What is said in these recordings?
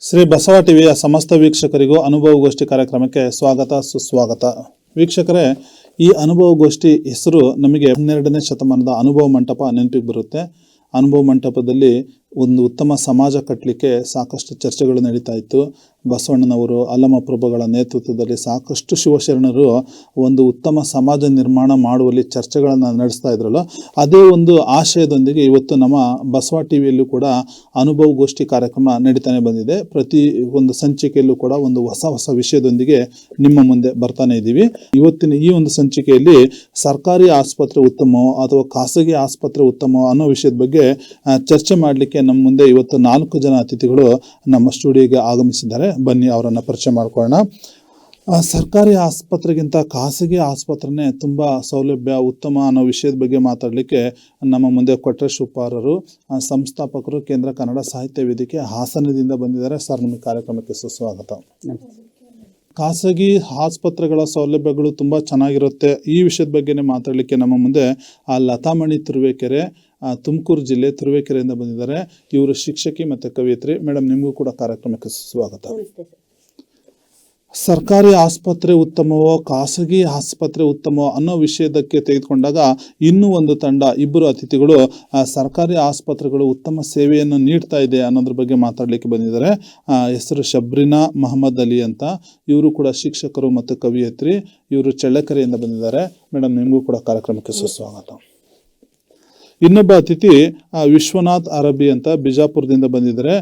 ಶ್ರೀ ಬಸವ ಟಿವಿಯ ಸಮಸ್ತ ವೀಕ್ಷಕರಿಗೂ ಅನುಭವಗೋಷ್ಠಿ ಕಾರ್ಯಕ್ರಮಕ್ಕೆ ಸ್ವಾಗತ, ಸುಸ್ವಾಗತ. ವೀಕ್ಷಕರೇ, ಈ ಅನುಭವಗೋಷ್ಠಿ ಹೆಸರು ನಮಗೆ ಹನ್ನೆರಡನೇ ಶತಮಾನದ ಅನುಭವ ಮಂಟಪ ನೆನಪಿಗೆ ಬರುತ್ತೆ. ಅನುಭವ ಮಂಟಪದಲ್ಲಿ ಒಂದು ಉತ್ತಮ ಸಮಾಜ ಕಟ್ಟಲಿಕ್ಕೆ ಸಾಕಷ್ಟು ಚರ್ಚೆಗಳು ನಡೀತಾ ಇತ್ತು ಬಸವಣ್ಣನವರು ಪ್ರಭುಗಳ ನೇತೃತ್ವದಲ್ಲಿ ಸಾಕಷ್ಟು ಶಿವಶರಣರು ಒಂದು ಉತ್ತಮ ಸಮಾಜ ನಿರ್ಮಾಣ ಮಾಡುವಲ್ಲಿ ಚರ್ಚೆಗಳನ್ನು ನಡೆಸ್ತಾ ಇದ್ರಲ್ಲ ಅದೇ ಒಂದು ಆಶಯದೊಂದಿಗೆ ಇವತ್ತು ನಮ್ಮ ಬಸವ ಟಿವಿಯಲ್ಲೂ ಕೂಡ ಅನುಭವ ಗೋಷ್ಠಿ ಕಾರ್ಯಕ್ರಮ ನಡೀತಾನೆ ಬಂದಿದೆ. ಪ್ರತಿ ಒಂದು ಸಂಚಿಕೆಯಲ್ಲೂ ಕೂಡ ಒಂದು ಹೊಸ ಹೊಸ ವಿಷಯದೊಂದಿಗೆ ನಿಮ್ಮ ಮುಂದೆ ಬರ್ತಾನೆ ಇದ್ದೀವಿ. ಇವತ್ತಿನ ಈ ಒಂದು ಸಂಚಿಕೆಯಲ್ಲಿ ಸರ್ಕಾರಿ ಆಸ್ಪತ್ರೆ ಉತ್ತಮ ಅಥವಾ ಖಾಸಗಿ ಆಸ್ಪತ್ರೆ ಉತ್ತಮ ಅನ್ನೋ ವಿಷಯದ ಬಗ್ಗೆ ಚರ್ಚೆ ಮಾಡಲಿಕ್ಕೆ ನಮ್ಮ ಮುಂದೆ ಇವತ್ತು ನಾಲ್ಕು ಜನ ಅತಿಥಿಗಳು ನಮ್ಮ ಸ್ಟುಡಿಯೋಗೆ ಆಗಮಿಸಿದ್ದಾರೆ. ಬನ್ನಿ, ಅವರನ್ನು ಪರಿಚಯ ಮಾಡಿಕೊಳ್ಳೋಣ. ಸರ್ಕಾರಿ ಆಸ್ಪತ್ರೆಗಿಂತ ಖಾಸಗಿ ಆಸ್ಪತ್ರೆನೇ ತುಂಬ ಸೌಲಭ್ಯ, ಉತ್ತಮ ಅನ್ನೋ ವಿಷಯದ ಬಗ್ಗೆ ಮಾತಾಡಲಿಕ್ಕೆ ನಮ್ಮ ಮುಂದೆ ಕೊಟ್ರೇಶ್ ಉಪ್ಪಾರರು ಸಂಸ್ಥಾಪಕರು, ಕೇಂದ್ರ ಕನ್ನಡ ಸಾಹಿತ್ಯ ವೇದಿಕೆ ಹಾಸನದಿಂದ ಬಂದಿದ್ದಾರೆ. ಸರ್ ನಿಮ್ಮ ಕಾರ್ಯಕ್ರಮಕ್ಕೆ ಸುಸ್ವಾಗತ. ಖಾಸಗಿ ಆಸ್ಪತ್ರೆಗಳ ಸೌಲಭ್ಯಗಳು ತುಂಬ ಚೆನ್ನಾಗಿರುತ್ತೆ. ಈ ವಿಷಯದ ಬಗ್ಗೆನೇ ಮಾತಾಡಲಿಕ್ಕೆ ನಮ್ಮ ಮುಂದೆ ಆ ಲತಾಮಣಿ ತಿರುವೇಕೆರೆ ತುಮಕೂರು ಜಿಲ್ಲೆ ತುರುವೇಕೆರೆಯಿಂದ ಬಂದಿದ್ದಾರೆ. ಇವರು ಶಿಕ್ಷಕಿ ಮತ್ತು ಕವಿಯತ್ರಿ. ಮೇಡಮ್ ನಿಮಗೂ ಕೂಡ ಕಾರ್ಯಕ್ರಮಕ್ಕೆ ಸ್ವಾಗತ ಸರ್ಕಾರಿ ಆಸ್ಪತ್ರೆ ಉತ್ತಮವೋ ಖಾಸಗಿ ಆಸ್ಪತ್ರೆ ಉತ್ತಮವೋ ಅನ್ನೋ ವಿಷಯದಕ್ಕೆ ತೆಗೆದುಕೊಂಡಾಗ ಇನ್ನೂ ಒಂದು ತಂಡ ಇಬ್ಬರು ಅತಿಥಿಗಳು ಸರ್ಕಾರಿ ಆಸ್ಪತ್ರೆಗಳು ಉತ್ತಮ ಸೇವೆಯನ್ನು ನೀಡ್ತಾ ಇದೆ ಅನ್ನೋದ್ರ ಬಗ್ಗೆ ಮಾತಾಡಲಿಕ್ಕೆ ಬಂದಿದ್ದಾರೆ. ಹೆಸರು ಶಬ್ರಿನಾ ಮಹಮ್ಮದ್ ಅಲಿ ಅಂತ. ಇವರು ಕೂಡ ಶಿಕ್ಷಕರು ಮತ್ತು ಕವಿಯತ್ರಿ. ಇವರು ಚಳ್ಳಕೆರೆಯಿಂದ ಬಂದಿದ್ದಾರೆ. ಮೇಡಮ್ ನಿಮಗೂ ಕೂಡ ಕಾರ್ಯಕ್ರಮಕ್ಕೆ ಸುಸ್ವಾಗತ. ಇನ್ನೊಬ್ಬ ಅತಿಥಿ ವಿಶ್ವನಾಥ್ ಅರಬಿ ಅಂತ ಬಿಜಾಪುರದಿಂದ ಬಂದಿದ್ದಾರೆ.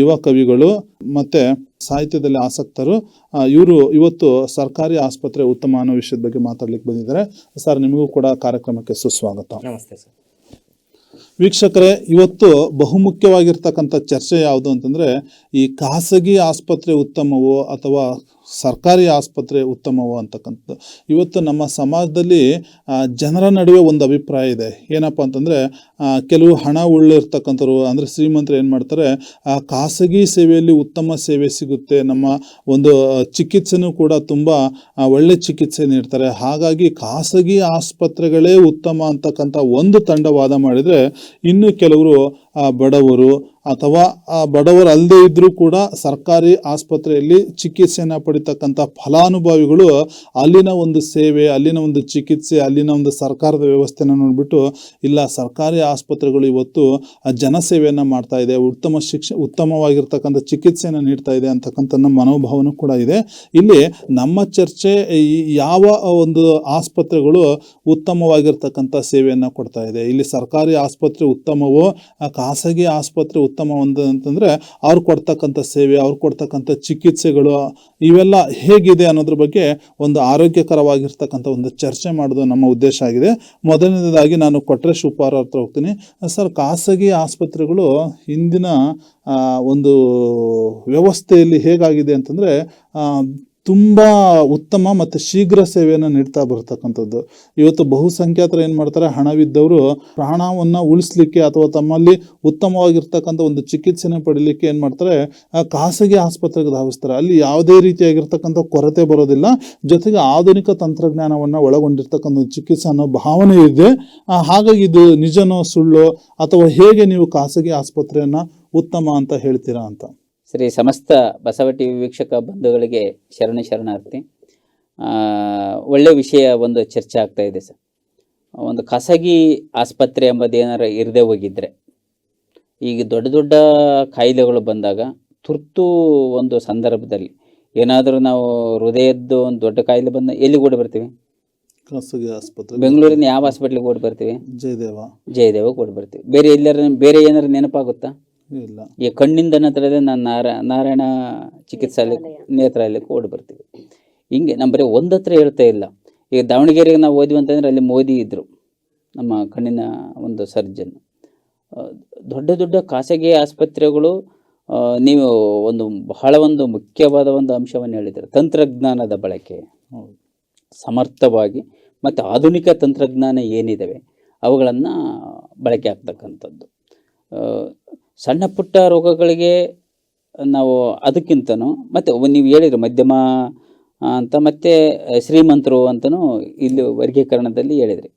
ಯುವ ಕವಿಗಳು ಮತ್ತೆ ಸಾಹಿತ್ಯದಲ್ಲಿ ಆಸಕ್ತರು. ಇವರು ಇವತ್ತು ಸರ್ಕಾರಿ ಆಸ್ಪತ್ರೆ ಉತ್ತಮ ಅನ್ನೋ ವಿಷಯದ ಬಗ್ಗೆ ಮಾತಾಡ್ಲಿಕ್ಕೆ ಬಂದಿದ್ದಾರೆ. ಸರ್ ನಿಮಗೂ ಕೂಡ ಕಾರ್ಯಕ್ರಮಕ್ಕೆ ಸುಸ್ವಾಗತ. ನಮಸ್ತೆ ಸರ್. ವೀಕ್ಷಕರೇ ಇವತ್ತು ಬಹುಮುಖ್ಯವಾಗಿರ್ತಕ್ಕಂಥ ಚರ್ಚೆ ಯಾವುದು ಅಂತಂದ್ರೆ ಈ ಖಾಸಗಿ ಆಸ್ಪತ್ರೆ ಉತ್ತಮವೋ ಅಥವಾ ಸರ್ಕಾರಿ ಆಸ್ಪತ್ರೆ ಉತ್ತಮವೋ ಅಂತಕ್ಕಂಥದ್ದು. ಇವತ್ತು ನಮ್ಮ ಸಮಾಜದಲ್ಲಿ ಜನರ ನಡುವೆ ಒಂದು ಅಭಿಪ್ರಾಯ ಇದೆ. ಏನಪ್ಪ ಅಂತಂದರೆ ಕೆಲವು ಹಣ ಉಳ್ಳಿರ್ತಕ್ಕಂಥವ್ರು ಅಂದರೆ ಶ್ರೀಮಂತರು ಏನು ಮಾಡ್ತಾರೆ ಖಾಸಗಿ ಸೇವೆಯಲ್ಲಿ ಉತ್ತಮ ಸೇವೆ ಸಿಗುತ್ತೆ. ನಮ್ಮ ಒಂದು ಚಿಕಿತ್ಸೆನೂ ಕೂಡ ತುಂಬ ಒಳ್ಳೆ ಚಿಕಿತ್ಸೆ ನೀಡ್ತಾರೆ. ಹಾಗಾಗಿ ಖಾಸಗಿ ಆಸ್ಪತ್ರೆಗಳೇ ಉತ್ತಮ ಅಂತಕ್ಕಂಥ ಒಂದು ತಂಡ ವಾದ ಮಾಡಿದರೆ, ಇನ್ನು ಕೆಲವರು ಬಡವರು ಅಥವಾ ಬಡವರು ಅಲ್ಲದೆ ಇದ್ದರೂ ಕೂಡ ಸರ್ಕಾರಿ ಆಸ್ಪತ್ರೆಯಲ್ಲಿ ಚಿಕಿತ್ಸೆಯನ್ನು ಪಡಿತಕ್ಕಂಥ ಫಲಾನುಭವಿಗಳು ಅಲ್ಲಿನ ಒಂದು ಸೇವೆ, ಅಲ್ಲಿನ ಒಂದು ಚಿಕಿತ್ಸೆ, ಅಲ್ಲಿನ ಒಂದು ಸರ್ಕಾರದ ವ್ಯವಸ್ಥೆನ ನೋಡಿಬಿಟ್ಟು, ಇಲ್ಲ, ಸರ್ಕಾರಿ ಆಸ್ಪತ್ರೆಗಳು ಇವತ್ತು ಜನಸೇವೆಯನ್ನು ಮಾಡ್ತಾ ಇದೆ, ಉತ್ತಮ ಶಿಕ್ಷ, ಉತ್ತಮವಾಗಿರ್ತಕ್ಕಂಥ ಚಿಕಿತ್ಸೆಯನ್ನು ನೀಡ್ತಾ ಇದೆ ಅಂತಕ್ಕಂಥ ನಮ್ಮ ಮನೋಭಾವನೂ ಕೂಡ ಇದೆ. ಇಲ್ಲಿ ನಮ್ಮ ಚರ್ಚೆ ಯಾವ ಒಂದು ಆಸ್ಪತ್ರೆಗಳು ಉತ್ತಮವಾಗಿರ್ತಕ್ಕಂಥ ಸೇವೆಯನ್ನು ಕೊಡ್ತಾ ಇದೆ? ಇಲ್ಲಿ ಸರ್ಕಾರಿ ಆಸ್ಪತ್ರೆ ಉತ್ತಮವೋ ಖಾಸಗಿ ಆಸ್ಪತ್ರೆ ಉತ್ತಮ ಒಂದು ಅಂತಂದರೆ ಅವ್ರು ಕೊಡ್ತಕ್ಕಂಥ ಸೇವೆ, ಅವ್ರು ಕೊಡ್ತಕ್ಕಂಥ ಚಿಕಿತ್ಸೆಗಳು, ಇವೆಲ್ಲ ಹೇಗಿದೆ ಅನ್ನೋದ್ರ ಬಗ್ಗೆ ಒಂದು ಆರೋಗ್ಯಕರವಾಗಿರ್ತಕ್ಕಂಥ ಒಂದು ಚರ್ಚೆ ಮಾಡೋದು ನಮ್ಮ ಉದ್ದೇಶ ಆಗಿದೆ. ಮೊದಲನೇದಾಗಿ ನಾನು ಕೊಟ್ರೇಶ್ ಶುಪಾರ ಹತ್ರ ಹೋಗ್ತೀನಿ. ಸರ್, ಖಾಸಗಿ ಆಸ್ಪತ್ರೆಗಳು ಇಂದಿನ ಒಂದು ವ್ಯವಸ್ಥೆಯಲ್ಲಿ ಹೇಗಾಗಿದೆ ಅಂತಂದರೆ ತುಂಬ ಉತ್ತಮ ಮತ್ತು ಶೀಘ್ರ ಸೇವೆಯನ್ನು ನೀಡ್ತಾ ಬರ್ತಕ್ಕಂಥದ್ದು. ಇವತ್ತು ಬಹುಸಂಖ್ಯಾತರು ಏನು ಮಾಡ್ತಾರೆ? ಹಣವಿದ್ದವರು ಪ್ರಾಣವನ್ನು ಉಳಿಸ್ಲಿಕ್ಕೆ ಅಥವಾ ತಮ್ಮಲ್ಲಿ ಉತ್ತಮವಾಗಿರ್ತಕ್ಕಂಥ ಒಂದು ಚಿಕಿತ್ಸೆನ ಪಡೀಲಿಕ್ಕೆ ಏನು ಮಾಡ್ತಾರೆ? ಖಾಸಗಿ ಆಸ್ಪತ್ರೆಗೆ ಧಾವಿಸ್ತಾರೆ. ಅಲ್ಲಿ ಯಾವುದೇ ರೀತಿಯಾಗಿರ್ತಕ್ಕಂಥ ಕೊರತೆ ಬರೋದಿಲ್ಲ. ಜೊತೆಗೆ ಆಧುನಿಕ ತಂತ್ರಜ್ಞಾನವನ್ನು ಒಳಗೊಂಡಿರ್ತಕ್ಕಂಥ ಚಿಕಿತ್ಸೆ ಅನ್ನೋ ಭಾವನೆ ಇದೆ. ಹಾಗಾಗಿ ಇದು ನಿಜನೋ ಸುಳ್ಳು ಅಥವಾ ಹೇಗೆ ನೀವು ಖಾಸಗಿ ಆಸ್ಪತ್ರೆಯನ್ನು ಉತ್ತಮ ಅಂತ ಹೇಳ್ತೀರಾ ಅಂತ. ಶ್ರೀ ಸಮಸ್ತ ಬಸವ ಟಿವಿ ವೀಕ್ಷಕ ಬಂಧುಗಳಿಗೆ ಶರಣ ಶರಣಾರ್ಥಿ. ಒಳ್ಳೆ ವಿಷಯ ಒಂದು ಚರ್ಚೆ ಆಗ್ತಾ ಇದೆ ಸರ್. ಒಂದು ಖಾಸಗಿ ಆಸ್ಪತ್ರೆ ಎಂಬುದು ಏನಾರು ಇರದೇ ಹೋಗಿದ್ರೆ ಈಗ ದೊಡ್ಡ ದೊಡ್ಡ ಕಾಯಿಲೆಗಳು ಬಂದಾಗ ತುರ್ತು ಒಂದು ಸಂದರ್ಭದಲ್ಲಿ ಏನಾದರೂ ನಾವು ಹೃದಯದ್ದು ಒಂದು ದೊಡ್ಡ ಕಾಯಿಲೆ ಬಂದ ಎಲ್ಲಿಗೆ ಓಡಿ ಬರ್ತೀವಿ? ಖಾಸಗಿ ಆಸ್ಪತ್ರೆ. ಬೆಂಗಳೂರಿನ ಯಾವ ಹಾಸ್ಪಿಟ್ಲಿಗೆ ಓಡಿ ಬರ್ತೀವಿ? ಜಯದೇವ. ಜಯದೇವ ಓಡಿ ಬರ್ತೀವಿ. ಬೇರೆ ಎಲ್ಲರ ಬೇರೆ ಏನಾರು ನೆನಪಾಗುತ್ತಾ? ಇಲ್ಲ. ಈ ಕಣ್ಣಿಂದ ನಂತರದೇ ನಾನು ನಾರ ನಾರಾಯಣ ಚಿಕಿತ್ಸಾಲಯ ನೇತ್ರಾಲಯಕ್ಕೆ ಓಡಿ ಬರ್ತೀವಿ. ಹಿಂಗೆ ನಮ್ಮ ಬರೀ ಒಂದು ಹತ್ರ ಹೇಳ್ತಾ ಇಲ್ಲ. ಈಗ ದಾವಣಗೆರೆಗೆ ನಾವು ಓದ್ವಿ ಅಂತಂದ್ರೆ ಅಲ್ಲಿ ಮೋದಿ ಇದ್ದರು ನಮ್ಮ ಕಣ್ಣಿನ ಒಂದು ಸರ್ಜನ್. ದೊಡ್ಡ ದೊಡ್ಡ ಖಾಸಗಿ ಆಸ್ಪತ್ರೆಗಳು ನೀವು ಒಂದು ಬಹಳ ಒಂದು ಮುಖ್ಯವಾದ ಒಂದು ಅಂಶವನ್ನು ಹೇಳಿದರೆ. ತಂತ್ರಜ್ಞಾನದ ಬಳಕೆ. ಸಮರ್ಥವಾಗಿ ಮತ್ತು ಆಧುನಿಕ ತಂತ್ರಜ್ಞಾನ ಏನಿದ್ದಾವೆ ಅವುಗಳನ್ನು ಬಳಕೆ ಆಗ್ತಕ್ಕಂಥದ್ದು. ಸಣ್ಣ ಪುಟ್ಟ ರೋಗಗಳಿಗೆ ನಾವು ಅದಕ್ಕಿಂತನೂ ಮತ್ತು ನೀವು ಹೇಳಿದ್ರು ಮಧ್ಯಮ ಅಂತ ಮತ್ತು ಶ್ರೀಮಂತರು ಅಂತಲೂ ಇಲ್ಲಿ ವರ್ಗೀಕರಣದಲ್ಲಿ ಹೇಳಿದ್ರಿ.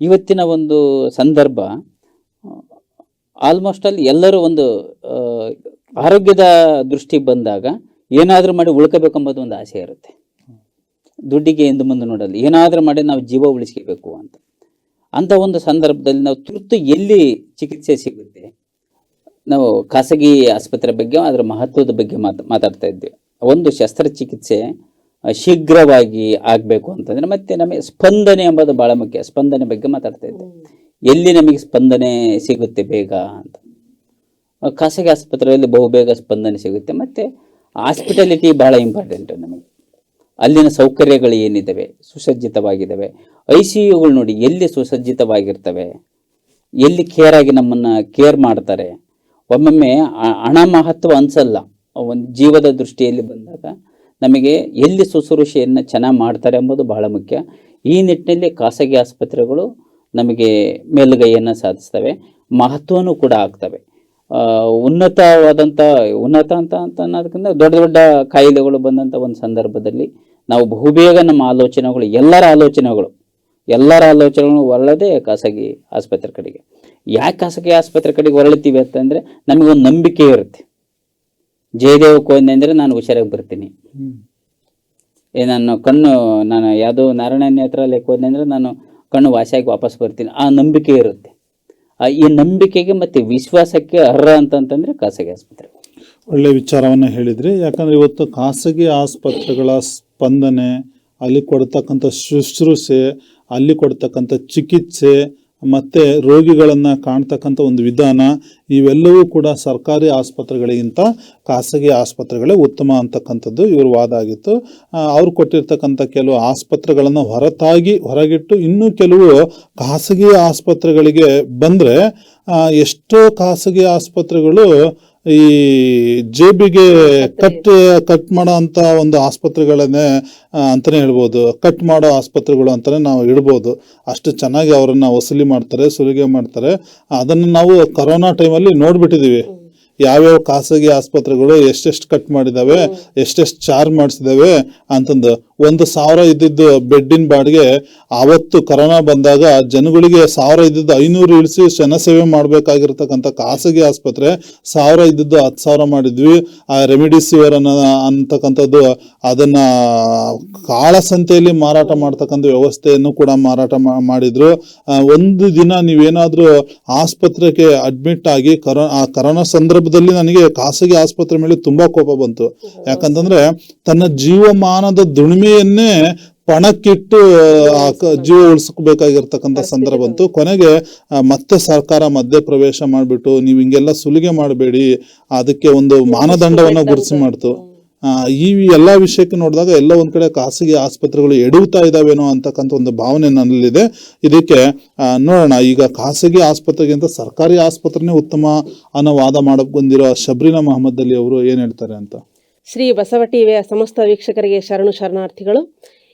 ಇವತ್ತಿನ ಒಂದು ಸಂದರ್ಭ ಆಲ್ಮೋಸ್ಟ್ ಅಲ್ಲಿ ಎಲ್ಲರೂ ಒಂದು ಆರೋಗ್ಯದ ದೃಷ್ಟಿ ಬಂದಾಗ ಏನಾದರೂ ಮಾಡಿ ಉಳ್ಕೋಬೇಕೆಂಬುದು ಒಂದು ಆಸೆ ಇರುತ್ತೆ. ದುಡ್ಡಿಗೆ ಎಂದು ಮುಂದೆ ನೋಡಲ್ಲ, ಏನಾದರೂ ಮಾಡಿ ನಾವು ಜೀವ ಉಳಿಸ್ಕೋಬೇಕು ಅಂತ. ಅಂಥ ಒಂದು ಸಂದರ್ಭದಲ್ಲಿ ನಾವು ತುರ್ತು ಎಲ್ಲಿ ಚಿಕಿತ್ಸೆ ಸಿಗುತ್ತೆ? ನಾವು ಖಾಸಗಿ ಆಸ್ಪತ್ರೆ ಬಗ್ಗೆ ಅದರ ಮಹತ್ವದ ಬಗ್ಗೆ ಮಾತು ಮಾತಾಡ್ತಾ ಇದ್ವಿ. ಒಂದು ಶಸ್ತ್ರಚಿಕಿತ್ಸೆ ಶೀಘ್ರವಾಗಿ ಆಗಬೇಕು ಅಂತಂದ್ರೆ ಮತ್ತೆ ನಮಗೆ ಸ್ಪಂದನೆ ಎಂಬುದು ಬಹಳ ಮುಖ್ಯ. ಸ್ಪಂದನೆ ಬಗ್ಗೆ ಮಾತಾಡ್ತಾ ಇದ್ದೆ. ಎಲ್ಲಿ ನಮಗೆ ಸ್ಪಂದನೆ ಸಿಗುತ್ತೆ ಬೇಗ ಅಂತ. ಖಾಸಗಿ ಆಸ್ಪತ್ರೆಯಲ್ಲಿ ಬಹುಬೇಗ ಸ್ಪಂದನೆ ಸಿಗುತ್ತೆ. ಮತ್ತೆ ಹಾಸ್ಪಿಟಾಲಿಟಿ ಬಹಳ ಇಂಪಾರ್ಟೆಂಟ್ ನಮಗೆ. ಅಲ್ಲಿನ ಸೌಕರ್ಯಗಳು ಏನಿದ್ದಾವೆ? ಸುಸಜ್ಜಿತವಾಗಿದ್ದಾವೆ. ಐ ಸಿ ಯುಗಳು ನೋಡಿ ಎಲ್ಲಿ ಸುಸಜ್ಜಿತವಾಗಿರ್ತವೆ? ಎಲ್ಲಿ ಕೇರ್ ಆಗಿ ನಮ್ಮನ್ನ ಕೇರ್ ಮಾಡ್ತಾರೆ? ಒಮ್ಮೊಮ್ಮೆ ಹಣ ಮಹತ್ವ ಅನ್ಸಲ್ಲ. ಒಂದು ಜೀವದ ದೃಷ್ಟಿಯಲ್ಲಿ ಬಂದಾಗ ನಮಗೆ ಎಲ್ಲಿ ಶುಶ್ರೂಷೆಯನ್ನು ಚೆನ್ನಾಗಿ ಮಾಡ್ತಾರೆ ಎಂಬುದು ಬಹಳ ಮುಖ್ಯ. ಈ ನಿಟ್ಟಿನಲ್ಲಿ ಖಾಸಗಿ ಆಸ್ಪತ್ರೆಗಳು ನಮಗೆ ಮೇಲುಗೈಯನ್ನು ಸಾಧಿಸ್ತವೆ, ಮಹತ್ವನೂ ಕೂಡ ಆಗ್ತವೆ. ಉನ್ನತವಾದಂಥ ಉನ್ನತ ಅಂತ ಅಂತ ಅನ್ನೋದಕ್ಕಿಂತ ದೊಡ್ಡ ದೊಡ್ಡ ಕಾಯಿಲೆಗಳು ಬಂದಂಥ ಒಂದು ಸಂದರ್ಭದಲ್ಲಿ ನಾವು ಬಹುಬೇಗ ನಮ್ಮ ಆಲೋಚನೆಗಳು, ಎಲ್ಲರ ಆಲೋಚನೆಗಳು ಎಲ್ಲರ ಆಲೋಚನೆಗಳು ಹೊರಳದೆ ಖಾಸಗಿ ಆಸ್ಪತ್ರೆ ಕಡೆಗೆ. ಯಾಕೆ ಖಾಸಗಿ ಆಸ್ಪತ್ರೆ ಕಡೆಗೆ ಹೊರಳ್ತೀವಿ ಅಂತಂದರೆ ನಮಗೊಂದು ನಂಬಿಕೆ ಇರುತ್ತೆ. ಜಯದೇವ ಹೋದೆ ಅಂದರೆ ನಾನು ಹುಷಾರಾಗಿ ಬರ್ತೀನಿ. ಏ, ನಾನು ಕಣ್ಣು, ನಾನು ಯಾವುದೋ ನಾರಾಯಣ ಹತ್ರ ಹೋದೆ ಅಂದರೆ ನಾನು ಕಣ್ಣು ವಾಸಿಯಾಗಿ ವಾಪಸ್ ಬರ್ತೀನಿ. ಆ ನಂಬಿಕೆ ಇರುತ್ತೆ. ಆ, ಈ ನಂಬಿಕೆಗೆ ಮತ್ತೆ ವಿಶ್ವಾಸಕ್ಕೆ ಅರ್ಹ ಅಂತಂತಂದರೆ ಖಾಸಗಿ ಆಸ್ಪತ್ರೆ. ಒಳ್ಳೆ ವಿಚಾರವನ್ನು ಹೇಳಿದ್ರಿ. ಯಾಕಂದ್ರೆ ಇವತ್ತು ಖಾಸಗಿ ಆಸ್ಪತ್ರೆಗಳ ಸ್ಪಂದನೆ, ಅಲ್ಲಿ ಕೊಡ್ತಕ್ಕಂಥ ಶುಶ್ರೂಷೆ, ಅಲ್ಲಿ ಕೊಡ್ತಕ್ಕಂಥ ಚಿಕಿತ್ಸೆ ಮತ್ತೆ ರೋಗಿಗಳನ್ನು ಕಾಣ್ತಕ್ಕಂಥ ಒಂದು ವಿಧಾನ, ಇವೆಲ್ಲವೂ ಕೂಡ ಸರ್ಕಾರಿ ಆಸ್ಪತ್ರೆಗಳಿಗಿಂತ ಖಾಸಗಿ ಆಸ್ಪತ್ರೆಗಳೇ ಉತ್ತಮ ಅಂತಕ್ಕಂಥದ್ದು ಇವರು ವಾದ ಆಗಿತ್ತು. ಅವ್ರು ಕೊಟ್ಟಿರ್ತಕ್ಕಂಥ ಕೆಲವು ಆಸ್ಪತ್ರೆಗಳನ್ನು ಹೊರತಾಗಿ, ಹೊರಗಿಟ್ಟು ಇನ್ನೂ ಕೆಲವು ಖಾಸಗಿ ಆಸ್ಪತ್ರೆಗಳಿಗೆ ಬಂದರೆ ಎಷ್ಟೋ ಖಾಸಗಿ ಆಸ್ಪತ್ರೆಗಳು ಈ ಜೇಬಿಗೆ ಕಟ್ ಕಟ್ ಮಾಡೋ ಅಂತ ಒಂದು ಆಸ್ಪತ್ರೆಗಳನ್ನೇ ಅಂತಾನೆ ಹೇಳ್ಬೋದು. ಕಟ್ ಮಾಡೋ ಆಸ್ಪತ್ರೆಗಳು ಅಂತಾನೆ ನಾವು ಇಡ್ಬೋದು. ಅಷ್ಟು ಚೆನ್ನಾಗಿ ಅವರನ್ನ ವಸೂಲಿ ಮಾಡ್ತಾರೆ ಸುಲಿಗೆ ಮಾಡ್ತಾರೆ. ಅದನ್ನು ನಾವು ಕರೋನಾ ಟೈಮಲ್ಲಿ ನೋಡ್ಬಿಟ್ಟಿದೀವಿ. ಯಾವ್ಯಾವ ಖಾಸಗಿ ಆಸ್ಪತ್ರೆಗಳು ಎಷ್ಟೆಷ್ಟು ಕಟ್ ಮಾಡಿದಾವೆ ಎಷ್ಟೆಷ್ಟು ಚಾರ್ಜ್ ಮಾಡಿಸಿದಾವೆ ಅಂತಂದು. ಒಂದು ಸಾವಿರ ಇದ್ದಿದ್ದು ಬೆಡ್ಡಿನ ಬಾಡಿಗೆ ಅವತ್ತು ಕರೋನಾ ಬಂದಾಗ ಜನಗಳಿಗೆ ಸಾವಿರ ಇದ್ದಿದ್ದು ಐನೂರು ಇಳಿಸಿ ಜನಸೇವೆ ಮಾಡಬೇಕಾಗಿರ್ತಕ್ಕಂಥ ಖಾಸಗಿ ಆಸ್ಪತ್ರೆ ಸಾವಿರ ಇದ್ದಿದ್ದು ಹತ್ತು ಸಾವಿರ ಮಾಡಿದ್ವಿ. ಆ ರೆಮಿಡಿಸಿವರ್ ಅನ್ನ ಅಂತಕ್ಕಂಥದ್ದು ಅದನ್ನ ಕಾಳಸಂತೆಯಲ್ಲಿ ಮಾರಾಟ ಮಾಡ್ತಕ್ಕಂಥ ವ್ಯವಸ್ಥೆಯನ್ನು ಕೂಡ ಮಾರಾಟ ಮಾಡಿದ್ರು. ಒಂದು ದಿನ ನೀವೇನಾದರೂ ಆಸ್ಪತ್ರೆಗೆ ಅಡ್ಮಿಟ್ ಆಗಿ ಕರೋ, ಆ ಕರೋನಾ ಸಂದರ್ಭದಲ್ಲಿ ನನಗೆ ಖಾಸಗಿ ಆಸ್ಪತ್ರೆ ಮೇಲೆ ತುಂಬಾ ಕೋಪ ಬಂತು. ಯಾಕಂತಂದ್ರೆ ತನ್ನ ಜೀವಮಾನದ ದುಡಿಮೆಯನ್ನೇ ಪಣಕ್ಕಿಟ್ಟು ಜೀವ ಉಳಿಸ್ಕೋಬೇಕಾಗಿರ್ತಕ್ಕಂಥ ಸಂದರ್ಭ ಬಂತು. ಕೊನೆಗೆ ಮತ್ತೆ ಸರ್ಕಾರ ಮಧ್ಯ ಪ್ರವೇಶ ಮಾಡಿಬಿಟ್ಟು ನೀವು ಹಿಂಗೆಲ್ಲ ಸುಲಿಗೆ ಮಾಡಬೇಡಿ ಅದಕ್ಕೆ ಒಂದು ಮಾನದಂಡವನ್ನ ಗುರುಸಿ ಮಾಡ್ತು. ಆ, ಈ ಎಲ್ಲ ವಿಷಯಕ್ಕೆ ನೋಡಿದಾಗ ಎಲ್ಲ ಒಂದ್ ಕಡೆ ಖಾಸಗಿ ಆಸ್ಪತ್ರೆಗಳು ಎಡುತ್ತಾ ಇದಾವೇನೋ ಅಂತಕ್ಕಂಥ ಒಂದು ಭಾವನೆ ನನ್ನಲ್ಲಿದೆ. ಇದಕ್ಕೆ ನೋಡೋಣ ಈಗ ಖಾಸಗಿ ಆಸ್ಪತ್ರೆಗಿಂತ ಸರ್ಕಾರಿ ಆಸ್ಪತ್ರೆನೇ ಉತ್ತಮ ಅನ್ನೋ ವಾದ ಮಾಡಕ್ ಬಂದಿರೋ ಶಬ್ರಿನಾ ಮಹಮ್ಮದ್ ಅಲಿ ಅವರು ಏನ್ ಹೇಳ್ತಾರೆ ಅಂತ? ಶ್ರೀ ಬಸವ ಟಿವಿಯ ಸಮಸ್ತ ವೀಕ್ಷಕರಿಗೆ ಶರಣು ಶರಣಾರ್ಥಿಗಳು.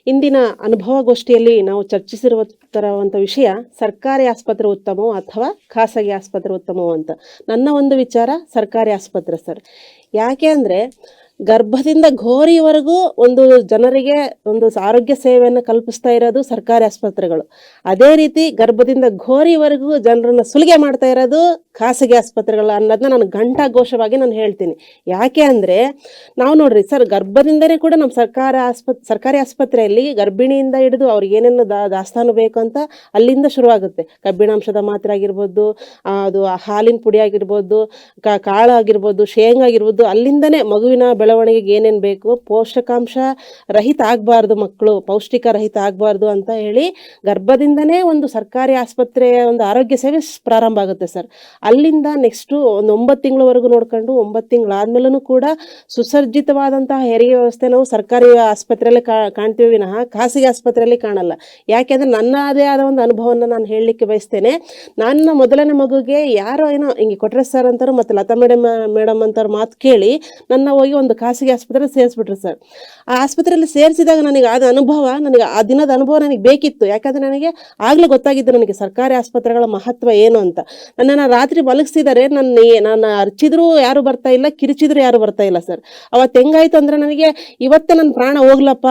ಇಂದಿನ ಅನುಭವಗೋಷ್ಠಿಯಲ್ಲಿ ನಾವು ಚರ್ಚಿಸಿರುವಂಥ ವಿಷಯ ಸರ್ಕಾರಿ ಆಸ್ಪತ್ರೆ ಉತ್ತಮವೋ ಅಥವಾ ಖಾಸಗಿ ಆಸ್ಪತ್ರೆ ಉತ್ತಮವೋ ಅಂತ. ನನ್ನ ಒಂದು ವಿಚಾರ ಸರ್ಕಾರಿ ಆಸ್ಪತ್ರೆ ಸರ್. ಯಾಕೆ ಅಂದರೆ ಗರ್ಭದಿಂದ ಘೋರಿವರೆಗೂ ಒಂದು ಜನರಿಗೆ ಒಂದು ಆರೋಗ್ಯ ಸೇವೆಯನ್ನು ಕಲ್ಪಿಸ್ತಾ ಇರೋದು ಸರ್ಕಾರಿ ಆಸ್ಪತ್ರೆಗಳು. ಅದೇ ರೀತಿ ಗರ್ಭದಿಂದ ಘೋರಿವರೆಗೂ ಜನರನ್ನು ಸುಲಿಗೆ ಮಾಡ್ತಾ ಇರೋದು ಖಾಸಗಿ ಆಸ್ಪತ್ರೆಗಳು ಅನ್ನೋದನ್ನ ನಾನು ಘಂಟಾಘೋಷವಾಗಿ ನಾನು ಹೇಳ್ತೀನಿ. ಯಾಕೆ ಅಂದರೆ ನಾವು ನೋಡ್ರಿ ಸರ್ ಗರ್ಭದಿಂದಲೇ ಕೂಡ ನಮ್ಮ ಸರ್ಕಾರ ಆಸ್ಪತ್ ಸರ್ಕಾರಿ ಆಸ್ಪತ್ರೆಯಲ್ಲಿ ಗರ್ಭಿಣಿಯಿಂದ ಹಿಡಿದು ಅವ್ರಿಗೆ ಏನೇನು ದಾ, ದಾಸ್ತಾನು ಬೇಕು ಅಂತ ಅಲ್ಲಿಂದ ಶುರುವಾಗುತ್ತೆ. ಕಬ್ಬಿಣಾಂಶದ ಮಾತ್ರೆ ಆಗಿರ್ಬೋದು ಅದು ಹಾಲಿನ ಪುಡಿ ಆಗಿರ್ಬೋದು ಕಾಳು ಆಗಿರ್ಬೋದು, ಶೇಂಗಾ ಆಗಿರ್ಬೋದು ಅಲ್ಲಿಂದನೇ ಮಗುವಿನ ಬೆಳವಣಿಗೆಗೆ ಏನೇನು ಬೇಕು, ಪೋಷಕಾಂಶ ರಹಿತ ಆಗಬಾರ್ದು ಮಕ್ಕಳು ಪೌಷ್ಟಿಕ ರಹಿತ ಆಗಬಾರ್ದು ಅಂತ ಹೇಳಿ ಗರ್ಭದಿಂದನೇ ಒಂದು ಸರ್ಕಾರಿ ಆಸ್ಪತ್ರೆಯ ಒಂದು ಆರೋಗ್ಯ ಸೇವೆ ಪ್ರಾರಂಭ ಆಗುತ್ತೆ ಸರ್. ಅಲ್ಲಿಂದ ನೆಕ್ಸ್ಟು ಒಂದು ಒಂಬತ್ತು ತಿಂಗಳವರೆಗೂ ನೋಡ್ಕೊಂಡು ಒಂಬತ್ತು ತಿಂಗಳಾದ್ಮೇಲೂ ಕೂಡ ಸುಸರ್ಜಿತವಾದಂತಹ ಹೆರಿಗೆ ವ್ಯವಸ್ಥೆ ನಾವು ಸರ್ಕಾರಿ ಆಸ್ಪತ್ರೆಯಲ್ಲಿ ಕಾಣ್ತೀವಿ ವಿನಃ, ಖಾಸಗಿ ಆಸ್ಪತ್ರೆಯಲ್ಲಿ ಕಾಣಲ್ಲ. ಯಾಕೆಂದ್ರೆ ನನ್ನದೇ ಆದ ಒಂದು ಅನುಭವವನ್ನು ನಾನು ಹೇಳಲಿಕ್ಕೆ ಬಯಸ್ತೇನೆ. ನನ್ನ ಮೊದಲನೇ ಮಗುಗೆ ಯಾರೋ ಏನೋ ಹಿಂಗೆ ಕೊಟ್ರೆ ಸರ್ ಅಂತಾರೋ ಮತ್ತು ಲತಾ ಮೇಡಮ್ ಮೇಡಮ್ ಅಂತಾರ ಮಾತು ಕೇಳಿ ನನ್ನ ಹೋಗಿ ಒಂದು ಖಾಸಗಿ ಆಸ್ಪತ್ರೆಯಲ್ಲಿ ಸೇರಿಸ್ಬಿಟ್ರು ಸರ್. ಆ ಆಸ್ಪತ್ರೆಯಲ್ಲಿ ಸೇರಿಸಿದಾಗ ನನಗೆ ಆದ ಅನುಭವ, ನನಗೆ ಆ ದಿನದ ಅನುಭವ ನನಗೆ ಬೇಕಿತ್ತು. ಯಾಕಂದ್ರೆ ನನಗೆ ಆಗಲೇ ಗೊತ್ತಾಗಿದ್ದು ನನಗೆ ಸರ್ಕಾರಿ ಆಸ್ಪತ್ರೆಗಳ ಮಹತ್ವ ಏನು ಅಂತ. ನನ್ನನ್ನು ರಾತ್ರಿ ಮಲಗಿಸಿದರೆ ನನ್ನ ನಾನು ಅರ್ಚಿದ್ರು ಯಾರು ಬರ್ತಾ ಇಲ್ಲ, ಕಿರಿಚಿದ್ರು ಯಾರು ಬರ್ತಾ ಇಲ್ಲ ಸರ್. ಅವತ್ತು ಹೆಂಗಾಯ್ತು ಅಂದ್ರೆ ನನಗೆ ಇವತ್ತೇ ನನ್ನ ಪ್ರಾಣ ಹೋಗ್ಲಪ್ಪ.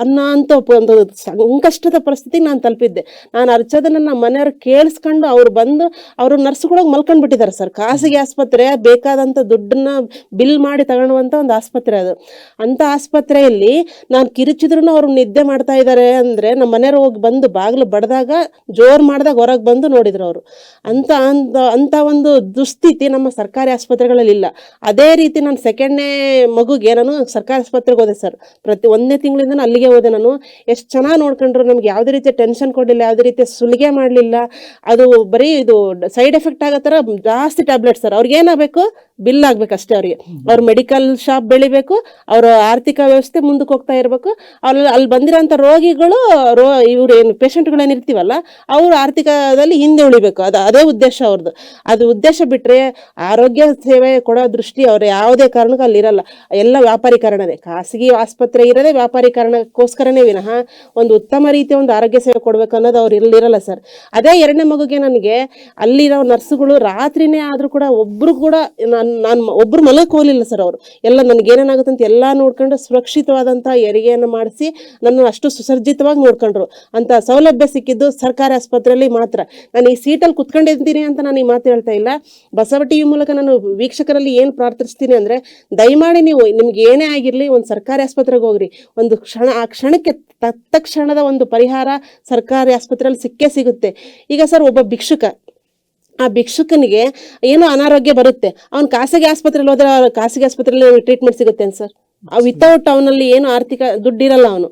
ಅನ್ನೋ ಅಂತ ಒಂದು ಸಂಕಷ್ಟದ ಪರಿಸ್ಥಿತಿಗೆ ನಾನು ತಲುಪಿದ್ದೆ. ನಾನು ಅರ್ಚೋದನ್ನ ನಮ್ಮ ಮನೆಯವ್ರು ಕೇಳಿಸ್ಕೊಂಡು ಅವ್ರು ಬಂದು ಅವರು ನರ್ಸ್ಗಳಾಗಿ ಮಲ್ಕೊಂಡು ಬಿಟ್ಟಿದ್ದಾರೆ ಸರ್. ಖಾಸಗಿ ಆಸ್ಪತ್ರೆ ಬೇಕಾದಂಥ ದುಡ್ಡನ್ನ ಬಿಲ್ ಮಾಡಿ ತಗೊಳ್ಳುವಂಥ ಒಂದು ಆಸ್ಪತ್ರೆ ಅದು. ಅಂಥ ಆಸ್ಪತ್ರೆಯಲ್ಲಿ ನಾನು ಕಿರಿಚಿದ್ರು ಅವ್ರು ನಿದ್ದೆ ಮಾಡ್ತಾ ಇದ್ದಾರೆ ಅಂದರೆ ನಮ್ಮ ಮನೆಯವ್ರು ಹೋಗಿ ಬಂದು ಬಾಗಿಲು ಬಡ್ದಾಗ ಜೋರು ಮಾಡಿದಾಗ ಹೊರಗೆ ಬಂದು ನೋಡಿದ್ರು ಅವರು. ಅಂತ ಅಂತ ಅಂಥ ಒಂದು ದುಸ್ಥಿತಿ ನಮ್ಮ ಸರ್ಕಾರಿ ಆಸ್ಪತ್ರೆಗಳಲ್ಲಿ ಇಲ್ಲ. ಅದೇ ರೀತಿ ನಾನು ಸೆಕೆಂಡ್ನೇ ಮಗುಗೆ ನಾನು ಸರ್ಕಾರಿ ಆಸ್ಪತ್ರೆಗೆ ಹೋದೆ ಸರ್. ಪ್ರತಿ ಒಂದನೇ ತಿಂಗಳಿಂದ ಅಲ್ಲಿಗೆ ಹೋದೆ ನಾನು, ಎಷ್ಟು ಚೆನ್ನಾಗಿ ನೋಡ್ಕೊಂಡ್ರು ನಮ್ಗೆ ಯಾವುದೇ ರೀತಿಯ ಟೆನ್ಷನ್ ಕೊಡಲಿಲ್ಲ, ಯಾವುದೇ ರೀತಿಯ ಸುಲಿಗೆ ಮಾಡಲಿಲ್ಲ. ಅದು ಬರೀ ಇದು ಸೈಡ್ ಎಫೆಕ್ಟ್ ಆಗೋ ಥರ ಜಾಸ್ತಿ ಟ್ಯಾಬ್ಲೆಟ್ ಸರ್. ಅವ್ರಿಗೆ ಏನಾಗಬೇಕು ಬಿಲ್ ಆಗ್ಬೇಕಷ್ಟೇ ಅವ್ರಿಗೆ. ಅವ್ರ ಮೆಡಿಕಲ್ ಶಾಪ್ ಬೆಳಿಬೇಕು, ಅವರ ಆರ್ಥಿಕ ವ್ಯವಸ್ಥೆ ಮುಂದಕ್ಕೆ ಹೋಗ್ತಾ ಇರಬೇಕು. ಅಲ್ಲಿ ಅಲ್ಲಿ ಬಂದಿರೋಂಥ ರೋಗಿಗಳು, ರೋ, ಇವ್ರು ಏನು ಪೇಷಂಟ್ಗಳೇನು ಇರ್ತೀವಲ್ಲ, ಅವರು ಆರ್ಥಿಕದಲ್ಲಿ ಹಿಂದೆ ಉಳಿಬೇಕು. ಅದು ಅದೇ ಉದ್ದೇಶ ಅವ್ರದ್ದು ಅದು ಉದ್ದೇಶ ಬಿಟ್ಟರೆ ಆರೋಗ್ಯ ಸೇವೆ ಕೊಡೋ ದೃಷ್ಟಿ ಅವ್ರು ಯಾವುದೇ ಕಾರಣಕ್ಕೂ ಅಲ್ಲಿರಲ್ಲ ಎಲ್ಲ ವ್ಯಾಪಾರೀಕರಣನೇ ಖಾಸಗಿ ಆಸ್ಪತ್ರೆ ಇರೋದೇ ವ್ಯಾಪಾರೀಕರಣಕ್ಕೋಸ್ಕರನೇ ವಿನಃ ಒಂದು ಉತ್ತಮ ರೀತಿಯ ಒಂದು ಆರೋಗ್ಯ ಸೇವೆ ಕೊಡಬೇಕು ಅನ್ನೋದು ಅವ್ರು ಇಲ್ಲಿರಲ್ಲ ಸರ್. ಅದೇ ಎರಡನೇ ಮಗುಗೆ ನನಗೆ ಅಲ್ಲಿರೋ ನರ್ಸ್ಗಳು ರಾತ್ರಿನೇ ಆದರೂ ಕೂಡ ಒಬ್ಬರು ಕೂಡ ನಾನು ನಾನು ಒಬ್ಬರು ಮಲಗಕ್ಕೆ ಹೋಗಲಿಲ್ಲ ಸರ್ ಅವರು. ಎಲ್ಲ ನನಗೆ ಏನೇನಾಗುತ್ತೆ ಅಂತ ಎಲ್ಲ ನೋಡ್ಕೊಂಡು ಸುರಕ್ಷಿತವಾದಂಥ ಹೆರಿಗೆಯನ್ನು ಮಾಡಿಸಿ ನನ್ನ ಅಷ್ಟು ಸುಸರ್ಜಿತವಾಗಿ ನೋಡ್ಕೊಂಡ್ರು. ಅಂತ ಸೌಲಭ್ಯ ಸಿಕ್ಕಿದ್ದು ಸರ್ಕಾರಿ ಆಸ್ಪತ್ರೆಯಲ್ಲಿ ಮಾತ್ರ. ನಾನು ಈ ಸೀಟಲ್ಲಿ ಕುತ್ಕೊಂಡಿದ್ದೀನಿ ಅಂತ ನಾನು ಈ ಮಾತು ಹೇಳ್ತಾ ಇಲ್ಲ. ಬಸವ ಟಿವಿ ಮೂಲಕ ನಾನು ವೀಕ್ಷಕರಲ್ಲಿ ಏನು ಪ್ರಾರ್ಥಿಸ್ತೀನಿ ಅಂದರೆ, ದಯಮಾಡಿ ನೀವು ನಿಮ್ಗೆ ಏನೇ ಆಗಿರಲಿ ಒಂದು ಸರ್ಕಾರಿ ಆಸ್ಪತ್ರೆಗೆ ಹೋಗ್ರಿ. ಒಂದು ಕ್ಷಣ, ಆ ಕ್ಷಣಕ್ಕೆ ತತ್ತಕ್ಷಣದ ಒಂದು ಪರಿಹಾರ ಸರ್ಕಾರಿ ಆಸ್ಪತ್ರೆಯಲ್ಲಿ ಸಿಕ್ಕೇ ಸಿಗುತ್ತೆ. ಈಗ ಸರ್ ಒಬ್ಬ ಭಿಕ್ಷುಕ ಆ ಭಿಕ್ಷುಕನಿಗೆ ಏನೋ ಅನಾರೋಗ್ಯ ಬರುತ್ತೆ. ಅವ್ನು ಖಾಸಗಿ ಆಸ್ಪತ್ರೆಯಲ್ಲಿ ಹೋದ್ರೆ ಖಾಸಗಿ ಆಸ್ಪತ್ರೆಯಲ್ಲಿ ಟ್ರೀಟ್ಮೆಂಟ್ ಸಿಗುತ್ತೆ ಸರ್. ವಿತೌಟ್ ಅವನಲ್ಲಿ ಏನು ಆರ್ಥಿಕ ದುಡ್ಡಿರಲ್ಲ ಅವನು.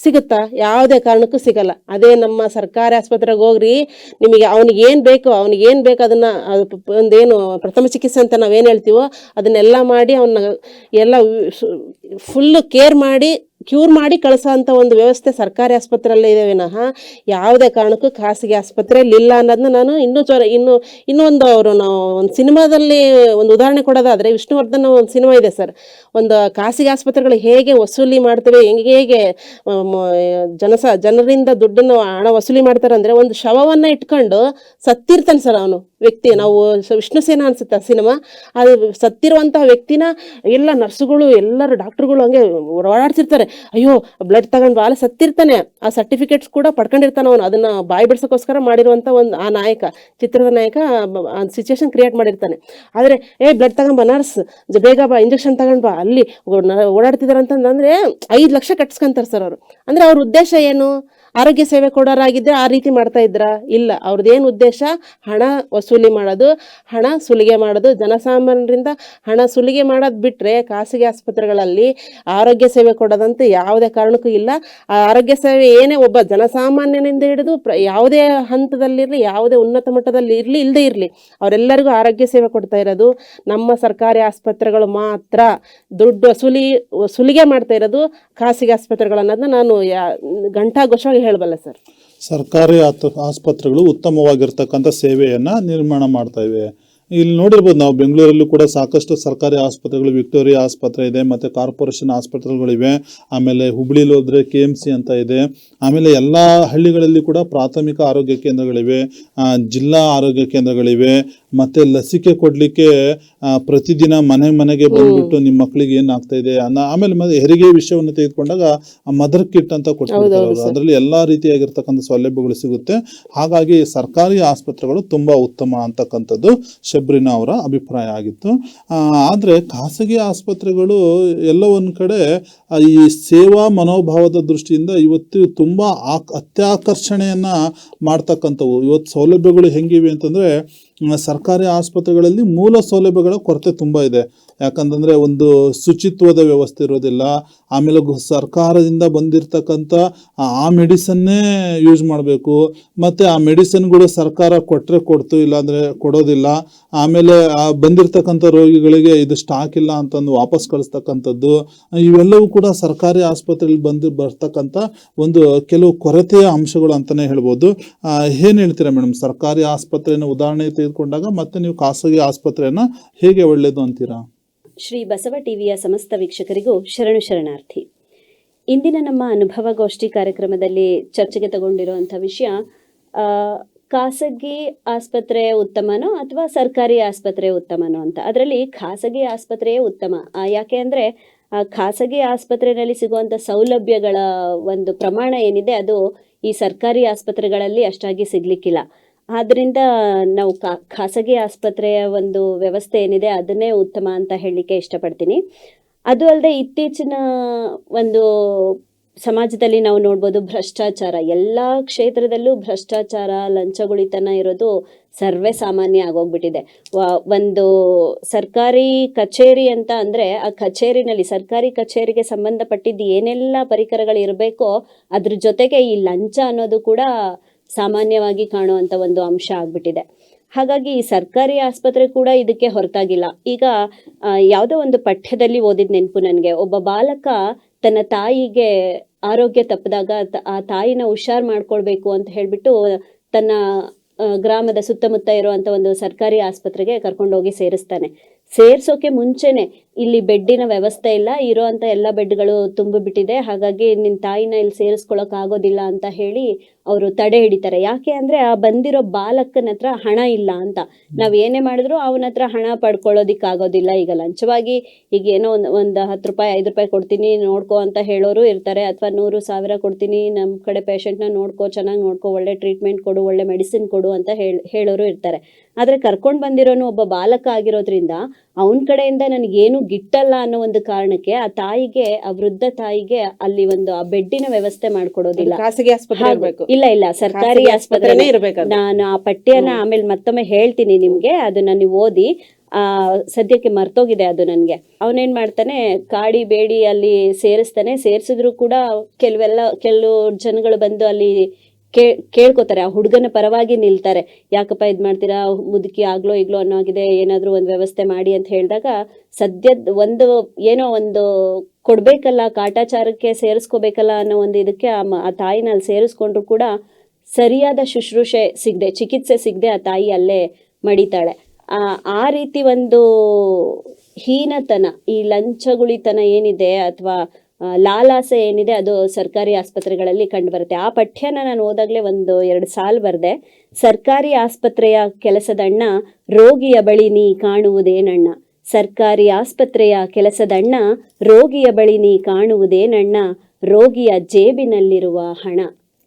ಸಿಗುತ್ತಾ? ಯಾವುದೇ ಕಾರಣಕ್ಕೂ ಸಿಗಲ್ಲ. ಅದೇ ನಮ್ಮ ಸರ್ಕಾರಿ ಆಸ್ಪತ್ರೆಗೆ ಹೋಗ್ರಿ, ನಿಮಗೆ ಅವ್ನಿಗೆ ಏನು ಬೇಕೋ, ಅವ್ನಿಗೆ ಏನು ಬೇಕು ಅದನ್ನ ಒಂದೇನು ಪ್ರಥಮ ಚಿಕಿತ್ಸೆ ಅಂತ ನಾವೇನು ಹೇಳ್ತೀವೋ ಅದನ್ನೆಲ್ಲ ಮಾಡಿ ಅವನ್ನ ಎಲ್ಲ ಫುಲ್ಲು ಕೇರ್ ಮಾಡಿ ಕ್ಯೂರ್ ಮಾಡಿ ಕಳಿಸೋ ಅಂಥ ಒಂದು ವ್ಯವಸ್ಥೆ ಸರ್ಕಾರಿ ಆಸ್ಪತ್ರೆಯಲ್ಲೇ ಇದೆ ವಿನಃ. ಯಾವುದೇ ಕಾರಣಕ್ಕೂ ಖಾಸಗಿ ಆಸ್ಪತ್ರೆಯಲ್ಲಿ ಇಲ್ಲ ಅನ್ನೋದನ್ನ ನಾನು ಇನ್ನೂ ಚೊ ಇನ್ನು, ಇನ್ನೊಂದು ಅವರು ನಾವು ಒಂದು ಸಿನಿಮಾದಲ್ಲಿ ಒಂದು ಉದಾಹರಣೆ ಕೊಡೋದಾದರೆ ವಿಷ್ಣುವರ್ಧನ್ ಒಂದು ಸಿನಿಮಾ ಇದೆ ಸರ್. ಒಂದು ಖಾಸಗಿ ಆಸ್ಪತ್ರೆಗಳು ಹೇಗೆ ವಸೂಲಿ ಮಾಡ್ತವೆ, ಹೆಂಗೆ, ಹೇಗೆ ಜನಸ, ಜನರಿಂದ ದುಡ್ಡನ್ನು ಹಣ ವಸೂಲಿ ಮಾಡ್ತಾರೆ ಅಂದರೆ ಒಂದು ಶವವನ್ನು ಇಟ್ಕೊಂಡು ಸತ್ತಿರ್ತಾನೆ ಸರ್ ಅವನು. ವ್ಯಕ್ತಿ, ನಾವು ವಿಷ್ಣು ಸೇನಾ ಅನ್ಸುತ್ತೆ ಸಿನಿಮಾ. ಅದು ಸತ್ತಿರುವಂತಹ ವ್ಯಕ್ತಿನ ಎಲ್ಲ ನರ್ಸುಗಳು, ಎಲ್ಲರೂ ಡಾಕ್ಟರ್ಗಳು ಹಂಗೆ ಓಡಾಡ್ತಿರ್ತಾರೆ. ಅಯ್ಯೋ ಬ್ಲಡ್ ತಗೊಂಡ್ ಬಾಲ ಸತ್ತಿರ್ತಾನೆ. ಆ ಸರ್ಟಿಫಿಕೇಟ್ಸ್ ಕೂಡ ಪಡ್ಕೊಂಡಿರ್ತಾನೆ ಅವನು. ಅದನ್ನ ಬಾಯಿ ಬಿಡ್ಸೋಕ್ಕೋಸ್ಕರ ಮಾಡಿರುವಂತ ಒಂದು ಆ ನಾಯಕ, ಚಿತ್ರದ ನಾಯಕ ಸಿಚುವೇಶನ್ ಕ್ರಿಯೇಟ್ ಮಾಡಿರ್ತಾನೆ. ಆದ್ರೆ, ಏ ಬ್ಲಡ್ ತಗೊಂಡ್ ಬಾ ನರ್ಸ್ ಬೇಗ ಬಾ ಇಂಜೆಕ್ಷನ್ ತಗೊಂಡ್ ಬಾ. ಅಲ್ಲಿ ಓಡಾಡ್ತಿದಾರೆ ಅಂತಂದ್ರೆ, ಐದು ಲಕ್ಷ ಕಟ್ಸ್ಕೊಂತಾರೆ ಸರ್ ಅವರು. ಅಂದ್ರೆ ಅವ್ರ ಉದ್ದೇಶ ಏನು? ಆರೋಗ್ಯ ಸೇವೆ ಕೊಡೋರಾಗಿದ್ರೆ ಆ ರೀತಿ ಮಾಡ್ತಾ ಇದ್ರ? ಇಲ್ಲ. ಅವ್ರದ್ದೇನು ಉದ್ದೇಶ? ಹಣ ವಸೂಲಿ ಮಾಡೋದು, ಹಣ ಸುಲಿಗೆ ಮಾಡೋದು. ಜನಸಾಮಾನ್ಯರಿಂದ ಹಣ ಸುಲಿಗೆ ಮಾಡೋದು ಬಿಟ್ಟರೆ ಖಾಸಗಿ ಆಸ್ಪತ್ರೆಗಳಲ್ಲಿ ಆರೋಗ್ಯ ಸೇವೆ ಕೊಡೋದಂತ ಯಾವುದೇ ಕಾರಣಕ್ಕೂ ಇಲ್ಲ. ಆ ಆರೋಗ್ಯ ಸೇವೆ ಏನೇ ಒಬ್ಬ ಜನಸಾಮಾನ್ಯನಿಂದ ಹಿಡಿದು ಪ್ರ ಯಾವುದೇ ಹಂತದಲ್ಲಿರಲಿ, ಯಾವುದೇ ಉನ್ನತ ಮಟ್ಟದಲ್ಲಿ ಇರಲಿ ಇಲ್ಲದೇ ಇರಲಿ, ಅವರೆಲ್ಲರಿಗೂ ಆರೋಗ್ಯ ಸೇವೆ ಕೊಡ್ತಾ ಇರೋದು. ನಮ್ಮ ಸರ್ಕಾರಿ ಆಸ್ಪತ್ರೆಗಳು ಮಾತ್ರ ದುಡ್ಡು ವಸೂಲಿ ಸುಲಿಗೆ ಮಾಡ್ತಾ ಇರೋದು ಖಾಸಗಿ ಆಸ್ಪತ್ರೆಗಳು ಅನ್ನೋದನ್ನ ನಾನು ಯಾ ಹೇಳಬಲ್ಲ ಸರ್? ಸರ್ಕಾರಿ ಆಸ್ಪತ್ರೆಗಳು ಉತ್ತಮವಾಗಿರ್ತಕ್ಕಂಥ ಸೇವೆಯನ್ನು ನಿರ್ಮಾಣ ಮಾಡ್ತಾ ಇವೆ. ಇಲ್ಲಿ ನೋಡಿರ್ಬೋದು ನಾವು ಬೆಂಗಳೂರಲ್ಲೂ ಕೂಡ ಸಾಕಷ್ಟು ಸರ್ಕಾರಿ ಆಸ್ಪತ್ರೆಗಳು ವಿಕ್ಟೋರಿಯಾ ಆಸ್ಪತ್ರೆ ಇದೆ ಮತ್ತು ಕಾರ್ಪೊರೇಷನ್ ಆಸ್ಪತ್ರೆಗಳಿವೆ ಆಮೇಲೆ ಹುಬ್ಳಿಲಿ ಹೋದರೆ ಕೆ ಎಂ ಸಿ ಅಂತ ಇದೆ. ಆಮೇಲೆ ಎಲ್ಲ ಹಳ್ಳಿಗಳಲ್ಲಿ ಕೂಡ ಪ್ರಾಥಮಿಕ ಆರೋಗ್ಯ ಕೇಂದ್ರಗಳಿವೆ ಜಿಲ್ಲಾ ಆರೋಗ್ಯ ಕೇಂದ್ರಗಳಿವೆ ಮತ್ತು ಲಸಿಕೆ ಕೊಡಲಿಕ್ಕೆ ಪ್ರತಿದಿನ ಮನೆ ಮನೆಗೆ ಬಂದ್ಬಿಟ್ಟು ನಿಮ್ಮ ಮಕ್ಕಳಿಗೆ ಏನಾಗ್ತಾ ಇದೆ ಅನ್ನ ಆಮೇಲೆ ಹೆರಿಗೆ ವಿಷಯವನ್ನು ತೆಗೆದುಕೊಂಡಾಗ ಮದರ್ ಕಿಟ್ ಅಂತ ಕೊಟ್ಟಿರ್ತಾರೆ. ಅದರಲ್ಲಿ ಎಲ್ಲಾ ರೀತಿಯಾಗಿರ್ತಕ್ಕಂಥ ಸೌಲಭ್ಯಗಳು ಸಿಗುತ್ತೆ. ಹಾಗಾಗಿ ಸರ್ಕಾರಿ ಆಸ್ಪತ್ರೆಗಳು ತುಂಬಾ ಉತ್ತಮ ಅಂತಕ್ಕಂಥದ್ದು. ಶಬ್ರಿನಾ ಅವರ ಅಭಿಪ್ರಾಯ ಆಗಿತ್ತು. ಆದರೆ ಖಾಸಗಿ ಆಸ್ಪತ್ರೆಗಳು ಎಲ್ಲ ಒಂದು ಕಡೆ ಈ ಸೇವಾ ಮನೋಭಾವದ ದೃಷ್ಟಿಯಿಂದ ಇವತ್ತು ತುಂಬಾ ಆಕ್, ಅತ್ಯಾಕರ್ಷಣೆಯನ್ನು ಮಾಡ್ತಕ್ಕಂಥವು. ಇವತ್ತು ಸೌಲಭ್ಯಗಳು ಹೆಂಗಿವೆ ಅಂತಂದ್ರೆ ಸರ್ಕಾರಿ ಆಸ್ಪತ್ರೆಗಳಲ್ಲಿ ಮೂಲ ಸೌಲಭ್ಯಗಳ ಕೊರತೆ ತುಂಬ ಇದೆ. ಯಾಕಂತಂದರೆ ಒಂದು ಶುಚಿತ್ವದ ವ್ಯವಸ್ಥೆ ಇರೋದಿಲ್ಲ. ಆಮೇಲೆ ಸರ್ಕಾರದಿಂದ ಬಂದಿರತಕ್ಕಂಥ ಆ ಮೆಡಿಸನ್ನೇ ಯೂಸ್ ಮಾಡಬೇಕು. ಮತ್ತು ಆ ಮೆಡಿಸನ್ಗಳು ಸರ್ಕಾರ ಕೊಟ್ಟರೆ ಕೊಡ್ತು, ಇಲ್ಲಾಂದರೆ ಕೊಡೋದಿಲ್ಲ. ಆಮೇಲೆ ಬಂದಿರತಕ್ಕಂಥ ರೋಗಿಗಳಿಗೆ ಇದು ಸ್ಟಾಕ್ ಇಲ್ಲ ಅಂತಂದು ವಾಪಸ್ ಕಳಿಸ್ತಕ್ಕಂಥದ್ದು. ಇವೆಲ್ಲವೂ ಕೂಡ ಸರ್ಕಾರಿ ಆಸ್ಪತ್ರೆಯಲ್ಲಿ ಬಂದು ಬರ್ತಕ್ಕಂಥ ಒಂದು ಕೆಲವು ಕೊರತೆಯ ಅಂಶಗಳು ಅಂತಾನೆ ಹೇಳ್ಬೋದು. ಏನು ಹೇಳ್ತೀರಾ ಮೇಡಮ್? ಸರ್ಕಾರಿ ಆಸ್ಪತ್ರೆಯನ್ನು ಉದಾಹರಣೆ ತೆಗೆದುಕೊಂಡಾಗ ಮತ್ತೆ ನೀವು ಖಾಸಗಿ ಆಸ್ಪತ್ರೆಯನ್ನ ಹೇಗೆ ಒಳ್ಳೆಯದು ಅಂತೀರಾ? ಶ್ರೀ ಬಸವ ಟಿವಿಯ ಸಮಸ್ತ ವೀಕ್ಷಕರಿಗೂ ಶರಣು ಶರಣಾರ್ಥಿ. ಇಂದಿನ ನಮ್ಮ ಅನುಭವಗೋಷ್ಠಿ ಕಾರ್ಯಕ್ರಮದಲ್ಲಿ ಚರ್ಚೆಗೆ ತಗೊಂಡಿರುವಂಥ ವಿಷಯ ಖಾಸಗಿ ಆಸ್ಪತ್ರೆ ಉತ್ತಮನೋ ಅಥವಾ ಸರ್ಕಾರಿ ಆಸ್ಪತ್ರೆ ಉತ್ತಮನೋ ಅಂತ. ಅದರಲ್ಲಿ ಖಾಸಗಿ ಆಸ್ಪತ್ರೆಯೇ ಉತ್ತಮ. ಯಾಕೆ ಅಂದರೆ ಖಾಸಗಿ ಆಸ್ಪತ್ರೆಯಲ್ಲಿ ಸಿಗುವಂಥ ಸೌಲಭ್ಯಗಳ ಒಂದು ಪ್ರಮಾಣ ಏನಿದೆ, ಅದು ಈ ಸರ್ಕಾರಿ ಆಸ್ಪತ್ರೆಗಳಲ್ಲಿ ಅಷ್ಟಾಗಿ ಸಿಗ್ಲಿಕ್ಕಿಲ್ಲ. ಆದ್ರಿಂದ ನಾವು ಖಾ ಖಾಸಗಿ ಆಸ್ಪತ್ರೆಯ ಒಂದು ವ್ಯವಸ್ಥೆ ಏನಿದೆ ಅದನ್ನೇ ಉತ್ತಮ ಅಂತ ಹೇಳಲಿಕ್ಕೆ ಇಷ್ಟಪಡ್ತೀನಿ. ಅದು ಅಲ್ಲದೆ ಇತ್ತೀಚಿನ ಒಂದು ಸಮಾಜದಲ್ಲಿ ನಾವು ನೋಡ್ಬೋದು ಭ್ರಷ್ಟಾಚಾರ. ಎಲ್ಲ ಕ್ಷೇತ್ರದಲ್ಲೂ ಭ್ರಷ್ಟಾಚಾರ, ಲಂಚಗುಳಿತನ ಇರೋದು ಸರ್ವೇ ಸಾಮಾನ್ಯ ಆಗೋಗ್ಬಿಟ್ಟಿದೆ. ಒಂದು ಸರ್ಕಾರಿ ಕಚೇರಿ ಅಂತ ಅಂದರೆ ಆ ಕಚೇರಿನಲ್ಲಿ, ಸರ್ಕಾರಿ ಕಚೇರಿಗೆ ಸಂಬಂಧಪಟ್ಟಿದ್ದು ಏನೆಲ್ಲ ಪರಿಕರಗಳು ಇರಬೇಕೋ ಅದ್ರ ಜೊತೆಗೆ ಈ ಲಂಚ ಅನ್ನೋದು ಕೂಡ ಸಾಮಾನ್ಯವಾಗಿ ಕಾಣುವಂತ ಒಂದು ಅಂಶ ಆಗ್ಬಿಟ್ಟಿದೆ. ಹಾಗಾಗಿ ಈ ಸರ್ಕಾರಿ ಆಸ್ಪತ್ರೆ ಕೂಡ ಇದಕ್ಕೆ ಹೊರತಾಗಿಲ್ಲ. ಈಗ ಯಾವುದೋ ಒಂದು ಪಠ್ಯದಲ್ಲಿ ಓದಿದ ನೆನಪು ನನಗೆ. ಒಬ್ಬ ಬಾಲಕ ತನ್ನ ತಾಯಿಗೆ ಆರೋಗ್ಯ ತಪ್ಪಿದಾಗ ಆ ತಾಯಿನ ಹುಷಾರ್ ಮಾಡ್ಕೊಳ್ಬೇಕು ಅಂತ ಹೇಳ್ಬಿಟ್ಟು ತನ್ನ ಗ್ರಾಮದ ಸುತ್ತಮುತ್ತ ಇರುವಂತ ಒಂದು ಸರ್ಕಾರಿ ಆಸ್ಪತ್ರೆಗೆ ಕರ್ಕೊಂಡೋಗಿ ಸೇರಿಸ್ತಾನೆ. ಸೇರ್ಸೋಕೆ ಮುಂಚೆನೆ ಇಲ್ಲಿ ಬೆಡ್ಡಿನ ವ್ಯವಸ್ಥೆ ಇಲ್ಲ. ಇರೋಂಥ ಎಲ್ಲ ಬೆಡ್ಗಳು ತುಂಬಿಬಿಟ್ಟಿದೆ. ಹಾಗಾಗಿ ನಿನ್ನ ತಾಯಿನ ಇಲ್ಲಿ ಸೇರಿಸ್ಕೊಳಕ್ ಆಗೋದಿಲ್ಲ ಅಂತ ಹೇಳಿ ಅವರು ತಡೆ ಹಿಡಿತಾರೆ. ಯಾಕೆ ಅಂದ್ರೆ ಆ ಬಂದಿರೋ ಬಾಲಕನ ಹತ್ರ ಹಣ ಇಲ್ಲ ಅಂತ. ನಾವ್ ಏನೇ ಮಾಡಿದ್ರು ಅವನ ಹತ್ರ ಹಣ ಪಡ್ಕೊಳ್ಳೋದಿಕ್ ಆಗೋದಿಲ್ಲ. ಈಗ ಲಂಚವಾಗಿ ಈಗ ಏನೋ ಒಂದ್ ಒಂದ್ ಹತ್ತು ರೂಪಾಯಿ, ಐದು ರೂಪಾಯಿ ಕೊಡ್ತೀನಿ, ನೋಡ್ಕೋ ಅಂತ ಹೇಳೋರು ಇರ್ತಾರೆ. ಅಥವಾ ನೂರು, ಸಾವಿರ ಕೊಡ್ತೀನಿ, ನಮ್ ಕಡೆ ಪೇಷಂಟ್ನ ನೋಡ್ಕೋ, ಚೆನ್ನಾಗಿ ನೋಡ್ಕೋ, ಒಳ್ಳೆ ಟ್ರೀಟ್ಮೆಂಟ್ ಕೊಡು, ಒಳ್ಳೆ ಮೆಡಿಸಿನ್ ಕೊಡು ಅಂತ ಹೇಳ್, ಹೇಳೋರು ಇರ್ತಾರೆ. ಆದ್ರೆ ಕರ್ಕೊಂಡ್ ಬಂದಿರೋನು ಒಬ್ಬ ಬಾಲಕ ಆಗಿರೋದ್ರಿಂದ ಅವನ ಕಡೆಯಿಂದ ನನಗೇನು ಗಿಟ್ಟಲ್ಲ ಅನ್ನೋ ಒಂದು ಕಾರಣಕ್ಕೆ ಆ ತಾಯಿಗೆ ಆ ವೃದ್ಧ ತಾಯಿಗೆ ಅಲ್ಲಿ ಒಂದು ಆ ಬೆಡ್ಡಿನ ವ್ಯವಸ್ಥೆ ಮಾಡ್ಕೊಡೋದಿಲ್ಲ. ಖಾಸಗಿ ಆಸ್ಪತ್ರೆ ಇರಬೇಕು. ಇಲ್ಲ ಇಲ್ಲ ಸರ್ಕಾರಿ ಆಸ್ಪತ್ರೆ ನಾನು ಆ ಪಠ್ಯನ ಆಮೇಲೆ ಮತ್ತೊಮ್ಮೆ ಹೇಳ್ತೀನಿ ನಿಮ್ಗೆ ಅದನ್ನ ನೀವು ಓದಿ. ಆ ಸದ್ಯಕ್ಕೆ ಮರ್ತೋಗಿದೆ ಅದು ನನ್ಗೆ. ಅವನೇನ್ ಮಾಡ್ತಾನೆ ಕಾಡಿ ಬೇಡಿ ಅಲ್ಲಿ ಸೇರಿಸ್ತಾನೆ. ಸೇರಿಸಿದ್ರು ಕೂಡ ಕೆಲವೆಲ್ಲ ಕೆಲವು ಜನಗಳು ಬಂದು ಅಲ್ಲಿ ಕೇ, ಕೇಳ್ಕೊತಾರೆ, ಆ ಹುಡುಗನ ಪರವಾಗಿ ನಿಲ್ತಾರೆ. ಯಾಕಪ್ಪ ಇದ್ ಮಾಡ್ತೀರಾ? ಮುದುಕಿ ಆಗ್ಲೋ ಈಗ್ಲೋ ಅನ್ನೋ ಆಗಿದೆ ಏನಾದ್ರೂ ಒಂದು ವ್ಯವಸ್ಥೆ ಮಾಡಿ ಅಂತ ಹೇಳಿದಾಗ ಸದ್ಯದ ಒಂದು, ಏನೋ ಒಂದು ಕೊಡ್ಬೇಕಲ್ಲ, ಕಾಟಾಚಾರಕ್ಕೆ ಸೇರಿಸ್ಕೋಬೇಕಲ್ಲ ಅನ್ನೋ ಒಂದು ಇದಕ್ಕೆ ಆ ತಾಯಿನ ಅಲ್ಲಿ ಸೇರಿಸ್ಕೊಂಡ್ರು ಕೂಡ ಸರಿಯಾದ ಶುಶ್ರೂಷೆ ಸಿಗದೆ, ಚಿಕಿತ್ಸೆ ಸಿಗದೆ ಆ ತಾಯಿ ಅಲ್ಲೇ ಮಡಿತಾಳೆ. ಆ ಆ ರೀತಿ ಒಂದು ಹೀನತನ, ಈ ಲಂಚಗುಳಿತನ ಏನಿದೆ ಅಥವಾ ಲಾಲಾಸೆ ಏನಿದೆ ಅದು ಸರ್ಕಾರಿ ಆಸ್ಪತ್ರೆಗಳಲ್ಲಿ ಕಂಡು ಬರುತ್ತೆ ಆ ಪಠ್ಯನ ನಾನು ಓದಾಗ್ಲೇ ಒಂದು ಎರಡು ಸಾಲ್ ಬರೆದೆ. ಸರ್ಕಾರಿ ಆಸ್ಪತ್ರೆಯ ಕೆಲಸದಣ್ಣ, ರೋಗಿಯ ಬಳಿ ನೀ ಕಾಣುವುದೇನಣ್ಣ? ಸರ್ಕಾರಿ ಆಸ್ಪತ್ರೆಯ ಕೆಲಸದಣ್ಣ, ರೋಗಿಯ ಬಳಿ ನೀ ಕಾಣುವುದೇನಣ್ಣ? ರೋಗಿಯ ಜೇಬಿನಲ್ಲಿರುವ ಹಣ.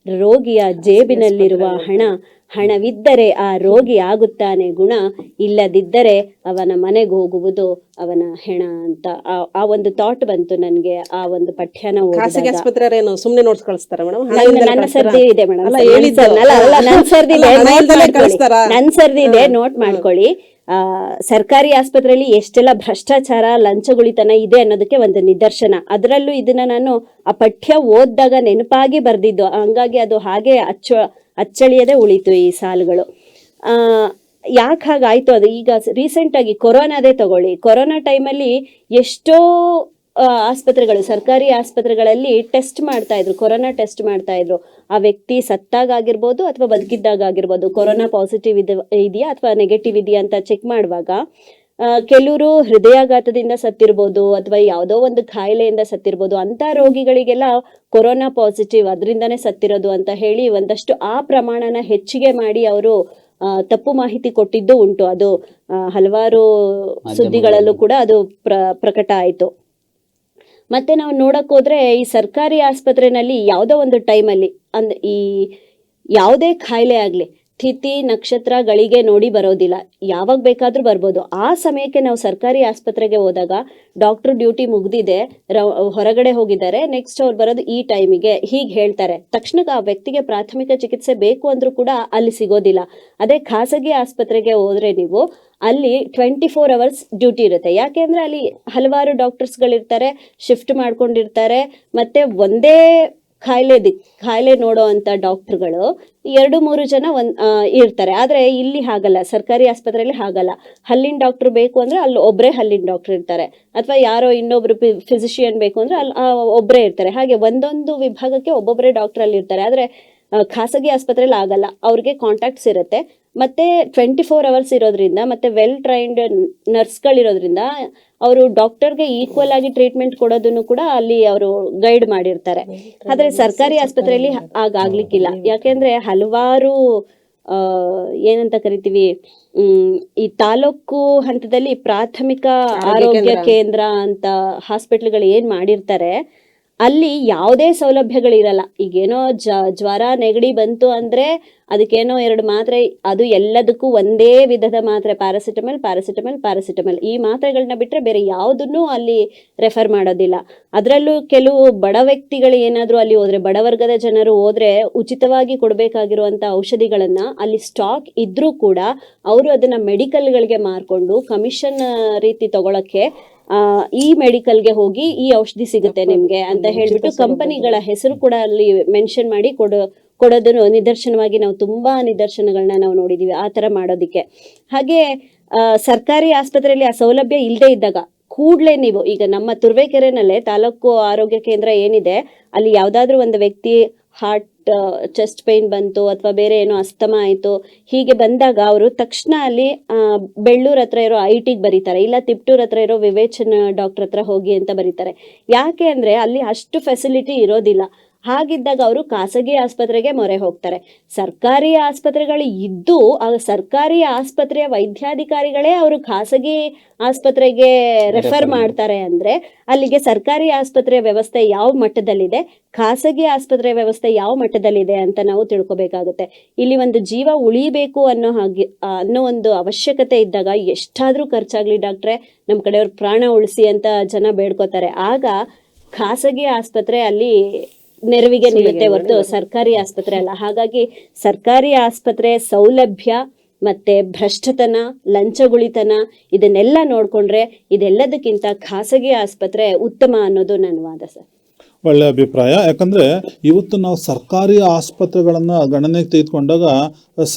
ರೋಗಿಯ ಜೇಬಿನಲ್ಲಿರುವ ಹಣ ಹಣವಿದ್ದರೆ ಆ ರೋಗಿ ಆಗುತ್ತಾನೆ. ಗುಣ ಇಲ್ಲದಿದ್ದರೆ ಅವನ ಮನೆಗೆ ಹೋಗುವುದು ಅವನ ಹೆಣ ಅಂತ. ಆ- ಒಂದು ಥಾಟ್ ಬಂತು ನನಗೆ ಆ ಒಂದು ಪಠ್ಯನ ಸುಮ್ನೆ ನೋಟ್ಸ್ ಕಳಿಸ್ತಾರ ಮೇಡಮ್ ನನ್ನ ಸರ್ದಿ ಇದೆ ಮೇಡಮ್. ನನ್ನ ಸರ್ದಿ ಇದೆ. ನೋಟ್ ಮಾಡ್ಕೊಳ್ಳಿ. ಸರ್ಕಾರಿ ಆಸ್ಪತ್ರೆಯಲ್ಲಿ ಎಷ್ಟೆಲ್ಲ ಭ್ರಷ್ಟಾಚಾರ, ಲಂಚಗುಳಿತನ ಇದೆ ಅನ್ನೋದಕ್ಕೆ ಒಂದು ನಿದರ್ಶನ. ಅದರಲ್ಲೂ ಇದನ್ನ ನಾನು ಆ ಪಠ್ಯ ಓದಿದಾಗ ನೆನಪಾಗಿ ಬರ್ದಿದ್ದು. ಹಂಗಾಗಿ ಅದು ಹಾಗೆ ಅಚ್ಚ, ಅಚ್ಚಳಿಯದೆ ಉಳಿತು ಈ ಸಾಲುಗಳು. ಆ, ಯಾಕೆ ಹಾಗಾಯ್ತು ಅದು? ಈಗ ರೀಸೆಂಟ್ ಆಗಿ ಕೊರೋನಾದೇ ತಗೊಳ್ಳಿ. ಕೊರೋನಾ ಟೈಮಲ್ಲಿ ಎಷ್ಟೋ ಆಸ್ಪತ್ರೆಗಳು, ಸರ್ಕಾರಿ ಆಸ್ಪತ್ರೆಗಳಲ್ಲಿ ಟೆಸ್ಟ್ ಮಾಡ್ತಾ ಇದ್ರು. ಕೊರೋನಾ ಟೆಸ್ಟ್ ಮಾಡ್ತಾ ಇದ್ರು. ಆ ವ್ಯಕ್ತಿ ಸತ್ತಾಗ ಆಗಿರ್ಬೋದು ಅಥವಾ ಬದುಕಿದ್ದಾಗ ಆಗಿರ್ಬೋದು ಕೊರೋನಾ ಪಾಸಿಟಿವ್ ಇದ ಇದೆಯಾ ಅಥವಾ ನೆಗೆಟಿವ್ ಇದೆಯಾ ಅಂತ ಚೆಕ್ ಮಾಡುವಾಗ ಕೆಲವರು ಹೃದಯಾಘಾತದಿಂದ ಸತ್ತಿರ್ಬೋದು ಅಥವಾ ಯಾವುದೋ ಒಂದು ಕಾಯಿಲೆಯಿಂದ ಸತ್ತಿರ್ಬೋದು ಅಂತ ರೋಗಿಗಳಿಗೆಲ್ಲ ಕೊರೋನಾ ಪಾಸಿಟಿವ್ ಅದರಿಂದನೇ ಸತ್ತಿರೋದು ಅಂತ ಹೇಳಿ ಒಂದಷ್ಟು ಆ ಪ್ರಮಾಣನ ಹೆಚ್ಚಿಗೆ ಮಾಡಿ ಅವರು ತಪ್ಪು ಮಾಹಿತಿ ಕೊಟ್ಟಿದ್ದು ಉಂಟು. ಅದು ಹಲವಾರು ಸುದ್ದಿಗಳಲ್ಲೂ ಕೂಡ ಅದು ಪ್ರ ಪ್ರಕಟ ಆಯಿತು. ಮತ್ತೆ ನಾವು ನೋಡಕ್ ಹೋದ್ರೆ ಈ ಸರ್ಕಾರಿ ಆಸ್ಪತ್ರೆನಲ್ಲಿ ಯಾವುದೋ ಒಂದು ಟೈಮಲ್ಲಿ ಅಂದ್ ಈ ಯಾವುದೇ ಖಾಯಿಲೆ ಆಗಲಿ, ತಿಥಿ ನಕ್ಷತ್ರಗಳಿಗೆ ನೋಡಿ ಬರೋದಿಲ್ಲ. ಯಾವಾಗ ಬೇಕಾದ್ರೂ ಬರ್ಬೋದು. ಆ ಸಮಯಕ್ಕೆ ನಾವು ಸರ್ಕಾರಿ ಆಸ್ಪತ್ರೆಗೆ ಹೋದಾಗ ಡಾಕ್ಟರ್ ಡ್ಯೂಟಿ ಮುಗ್ದಿದೆ ಹೊರಗಡೆ ಹೋಗಿದ್ದಾರೆ, ನೆಕ್ಸ್ಟ್ ಅವ್ರು ಬರೋದು ಈ ಟೈಮಿಗೆ. ಹೀಗೆ ಹೇಳ್ತಾರೆ. ತಕ್ಷಣಕ್ಕೆ ಆ ವ್ಯಕ್ತಿಗೆ ಪ್ರಾಥಮಿಕ ಚಿಕಿತ್ಸೆ ಬೇಕು ಅಂದರೂ ಕೂಡ ಅಲ್ಲಿ ಸಿಗೋದಿಲ್ಲ. ಅದೇ ಖಾಸಗಿ ಆಸ್ಪತ್ರೆಗೆ ಹೋದ್ರೆ ನೀವು ಅಲ್ಲಿ ಟ್ವೆಂಟಿ ಫೋರ್ ಅವರ್ಸ್ ಡ್ಯೂಟಿ ಇರುತ್ತೆ. ಯಾಕೆಂದ್ರೆ ಅಲ್ಲಿ ಹಲವಾರು ಡಾಕ್ಟರ್ಸ್ಗಳಿರ್ತಾರೆ, ಶಿಫ್ಟ್ ಮಾಡ್ಕೊಂಡಿರ್ತಾರೆ, ಮತ್ತೆ ಒಂದೇ ಕಾಯಿಲೆ ಖಾಯಿಲೆ ನೋಡೋ ಅಂತ ಡಾಕ್ಟರ್ಗಳು ಎರಡು ಮೂರು ಜನ ಒಂದ್ ಇರ್ತಾರೆ. ಆದ್ರೆ ಇಲ್ಲಿ ಹಾಗಲ್ಲ. ಸರ್ಕಾರಿ ಆಸ್ಪತ್ರೆಯಲ್ಲಿ ಹಾಗಲ್ಲ. ಹಲ್ಲಿನ ಡಾಕ್ಟರ್ ಬೇಕು ಅಂದ್ರೆ ಅಲ್ಲಿ ಒಬ್ಬರೇ ಹಲ್ಲಿನ ಡಾಕ್ಟರ್ ಇರ್ತಾರೆ. ಅಥವಾ ಯಾರೋ ಇನ್ನೊಬ್ರು ಫಿಸಿಷಿಯನ್ ಬೇಕು ಅಂದ್ರೆ ಅಲ್ಲಿ ಒಬ್ಬರೇ ಇರ್ತಾರೆ. ಹಾಗೆ ಒಂದೊಂದು ವಿಭಾಗಕ್ಕೆ ಒಬ್ಬೊಬ್ಬರೇ ಡಾಕ್ಟರ್ ಅಲ್ಲಿ ಇರ್ತಾರೆ. ಆದ್ರೆ ಖಾಸಗಿ ಆಸ್ಪತ್ರೆಯಲ್ಲಿ ಆಗಲ್ಲ. ಅವ್ರಿಗೆ ಕಾಂಟ್ಯಾಕ್ಟ್ಸ್ ಇರುತ್ತೆ. ಮತ್ತೆ ಟ್ವೆಂಟಿ ಫೋರ್ ಅವರ್ಸ್ ಇರೋದ್ರಿಂದ, ಮತ್ತೆ ವೆಲ್ ಟ್ರೈನ್ಡ್ ನರ್ಸ್ಗಳಿರೋದ್ರಿಂದ ಅವರು ಡಾಕ್ಟರ್ಗೆ ಈಕ್ವಲ್ ಆಗಿ ಟ್ರೀಟ್ಮೆಂಟ್ ಕೊಡೋದನ್ನು ಕೂಡ ಅಲ್ಲಿ ಅವರು ಗೈಡ್ ಮಾಡಿರ್ತಾರೆ. ಆದರೆ ಸರ್ಕಾರಿ ಆಸ್ಪತ್ರೆಯಲ್ಲಿ ಆಗಾಗ್ಲಿಕ್ಕಿಲ್ಲ ಯಾಕೆಂದ್ರೆ ಹಲವಾರು ಏನಂತ ಕರಿತೀವಿ ಈ ತಾಲೂಕು ಹಂತದಲ್ಲಿ ಪ್ರಾಥಮಿಕ ಆರೋಗ್ಯ ಕೇಂದ್ರ ಅಂತ. ಹಾಸ್ಪಿಟ್ಲ್ಗಳು ಏನ್ ಮಾಡಿರ್ತಾರೆ ಅಲ್ಲಿ ಯಾವುದೇ ಸೌಲಭ್ಯಗಳಿರಲ್ಲ. ಈಗೇನೋ ಜ, ಜ್ವರ, ನೆಗಡಿ ಬಂತು ಅಂದ್ರೆ ಅದಕ್ಕೇನೋ ಎರಡು ಮಾತ್ರೆ, ಅದು ಎಲ್ಲದಕ್ಕೂ ಒಂದೇ ವಿಧದ ಮಾತ್ರೆ ಪ್ಯಾರಾಸಿಟಮಲ್ ಪ್ಯಾರಾಸಿಟಮಲ್ ಪ್ಯಾರಾಸಿಟಮಲ್ ಈ ಮಾತ್ರೆಗಳನ್ನ ಬಿಟ್ರೆ ಬೇರೆ ಯಾವುದನ್ನು ಅಲ್ಲಿ ರೆಫರ್ ಮಾಡೋದಿಲ್ಲ. ಅದರಲ್ಲೂ ಕೆಲವು ಬಡ ವ್ಯಕ್ತಿಗಳು ಏನಾದರೂ ಅಲ್ಲಿ ಹೋದರೆ ಬಡವರ್ಗದ ಜನರು ಹೋದರೆ ಉಚಿತವಾಗಿ ಕೊಡಬೇಕಾಗಿರುವಂಥ ಔಷಧಿಗಳನ್ನ ಅಲ್ಲಿ ಸ್ಟಾಕ್ ಇದ್ದರೂ ಕೂಡ ಅವರು ಅದನ್ನ ಮೆಡಿಕಲ್ಗಳಿಗೆ ಮಾರ್ಕೊಂಡು ಕಮಿಷನ್ ರೀತಿ ತಗೊಳಕ್ಕೆ ಈ ಮೆಡಿಕಲ್ಗೆ ಹೋಗಿ ಈ ಔಷಧಿ ಸಿಗುತ್ತೆ ನಿಮ್ಗೆ ಅಂತ ಹೇಳ್ಬಿಟ್ಟು ಕಂಪನಿಗಳ ಹೆಸರು ಕೂಡ ಅಲ್ಲಿ ಮೆನ್ಷನ್ ಮಾಡಿ ಕೊಡೋ ಕೊಡೋದನ್ನು ನಿದರ್ಶನವಾಗಿ ನಾವು ತುಂಬಾ ನಿದರ್ಶನಗಳನ್ನ ನಾವು ನೋಡಿದೀವಿ ಆ ತರ ಮಾಡೋದಿಕ್ಕೆ. ಹಾಗೆ ಸರ್ಕಾರಿ ಆಸ್ಪತ್ರೆಯಲ್ಲಿ ಆ ಸೌಲಭ್ಯ ಇಲ್ಲದೆ ಇದ್ದಾಗ ಕೂಡ್ಲೆ ನೀವು ಈಗ ನಮ್ಮ ತುರ್ವೇಕೆರೆನಲ್ಲೇ ತಾಲೂಕು ಆರೋಗ್ಯ ಕೇಂದ್ರ ಏನಿದೆ ಅಲ್ಲಿ ಯಾವ್ದಾದ್ರು ಒಂದು ವ್ಯಕ್ತಿ ಹಾರ್ಟ್ ಚೆಸ್ಟ್ ಪೇಯ್ನ್ ಬಂತು ಅಥವಾ ಬೇರೆ ಏನೋ ಅಸ್ತಮ ಆಯಿತು, ಹೀಗೆ ಬಂದಾಗ ಅವರು ತಕ್ಷಣ ಅಲ್ಲಿ ಬೆಳ್ಳೂರ್ ಹತ್ರ ಇರೋ ಐ ಟಿಗೆ ಬರೀತಾರೆ. ಇಲ್ಲ ತಿಪ್ಟೂರ್ ಹತ್ರ ಇರೋ ವಿವೇಚನ ಡಾಕ್ಟರ್ ಹತ್ರ ಹೋಗಿ ಅಂತ ಬರೀತಾರೆ. ಯಾಕೆ ಅಂದರೆ ಅಲ್ಲಿ ಅಷ್ಟು ಫೆಸಿಲಿಟಿ ಇರೋದಿಲ್ಲ. ಹಾಗಿದ್ದಾಗ ಅವರು ಖಾಸಗಿ ಆಸ್ಪತ್ರೆಗೆ ಮೊರೆ ಹೋಗ್ತಾರೆ. ಸರ್ಕಾರಿ ಆಸ್ಪತ್ರೆಗಳು ಇದ್ದು ಆ ಸರ್ಕಾರಿ ಆಸ್ಪತ್ರೆಯ ವೈದ್ಯಾಧಿಕಾರಿಗಳೇ ಅವರು ಖಾಸಗಿ ಆಸ್ಪತ್ರೆಗೆ ರೆಫರ್ ಮಾಡ್ತಾರೆ. ಅಂದ್ರೆ ಅಲ್ಲಿಗೆ ಸರ್ಕಾರಿ ಆಸ್ಪತ್ರೆಯ ವ್ಯವಸ್ಥೆ ಯಾವ ಮಟ್ಟದಲ್ಲಿದೆ ಖಾಸಗಿ ಆಸ್ಪತ್ರೆ ವ್ಯವಸ್ಥೆ ಯಾವ ಮಟ್ಟದಲ್ಲಿದೆ ಅಂತ ನಾವು ತಿಳ್ಕೊಬೇಕಾಗುತ್ತೆ. ಇಲ್ಲಿ ಒಂದು ಜೀವ ಉಳಿಬೇಕು ಅನ್ನೋ ಹಾಗೆ ಅನ್ನೋ ಒಂದು ಅವಶ್ಯಕತೆ ಇದ್ದಾಗ ಎಷ್ಟಾದ್ರೂ ಖರ್ಚಾಗ್ಲಿ ಡಾಕ್ಟ್ರೆ ನಮ್ಮ ಕಡೆಯವ್ರ ಪ್ರಾಣ ಉಳಿಸಿ ಅಂತ ಜನ ಬೇಡ್ಕೋತಾರೆ. ಆಗ ಖಾಸಗಿ ಆಸ್ಪತ್ರೆ ಅಲ್ಲಿ ನೆರವಿಗೆ ನಿಲ್ಲುತ್ತೆ ಹೊರತು ಸರ್ಕಾರಿ ಆಸ್ಪತ್ರೆ ಅಲ್ಲ. ಹಾಗಾಗಿ ಸರ್ಕಾರಿ ಆಸ್ಪತ್ರೆ ಸೌಲಭ್ಯ ಮತ್ತೆ ಭ್ರಷ್ಟತನ ಲಂಚಗುಳಿತನ ಇದನ್ನೆಲ್ಲ ನೋಡ್ಕೊಂಡ್ರೆ ಇದೆಲ್ಲದಕ್ಕಿಂತ ಖಾಸಗಿ ಆಸ್ಪತ್ರೆ ಉತ್ತಮ ಅನ್ನೋದು ನನ್ನ ವಾದ ಸರ್. ಒಳ್ಳೆಯ ಅಭಿಪ್ರಾಯ. ಯಾಕಂದರೆ ಇವತ್ತು ನಾವು ಸರ್ಕಾರಿ ಆಸ್ಪತ್ರೆಗಳನ್ನು ಗಣನೆಗೆ ತೆಗೆದುಕೊಂಡಾಗ,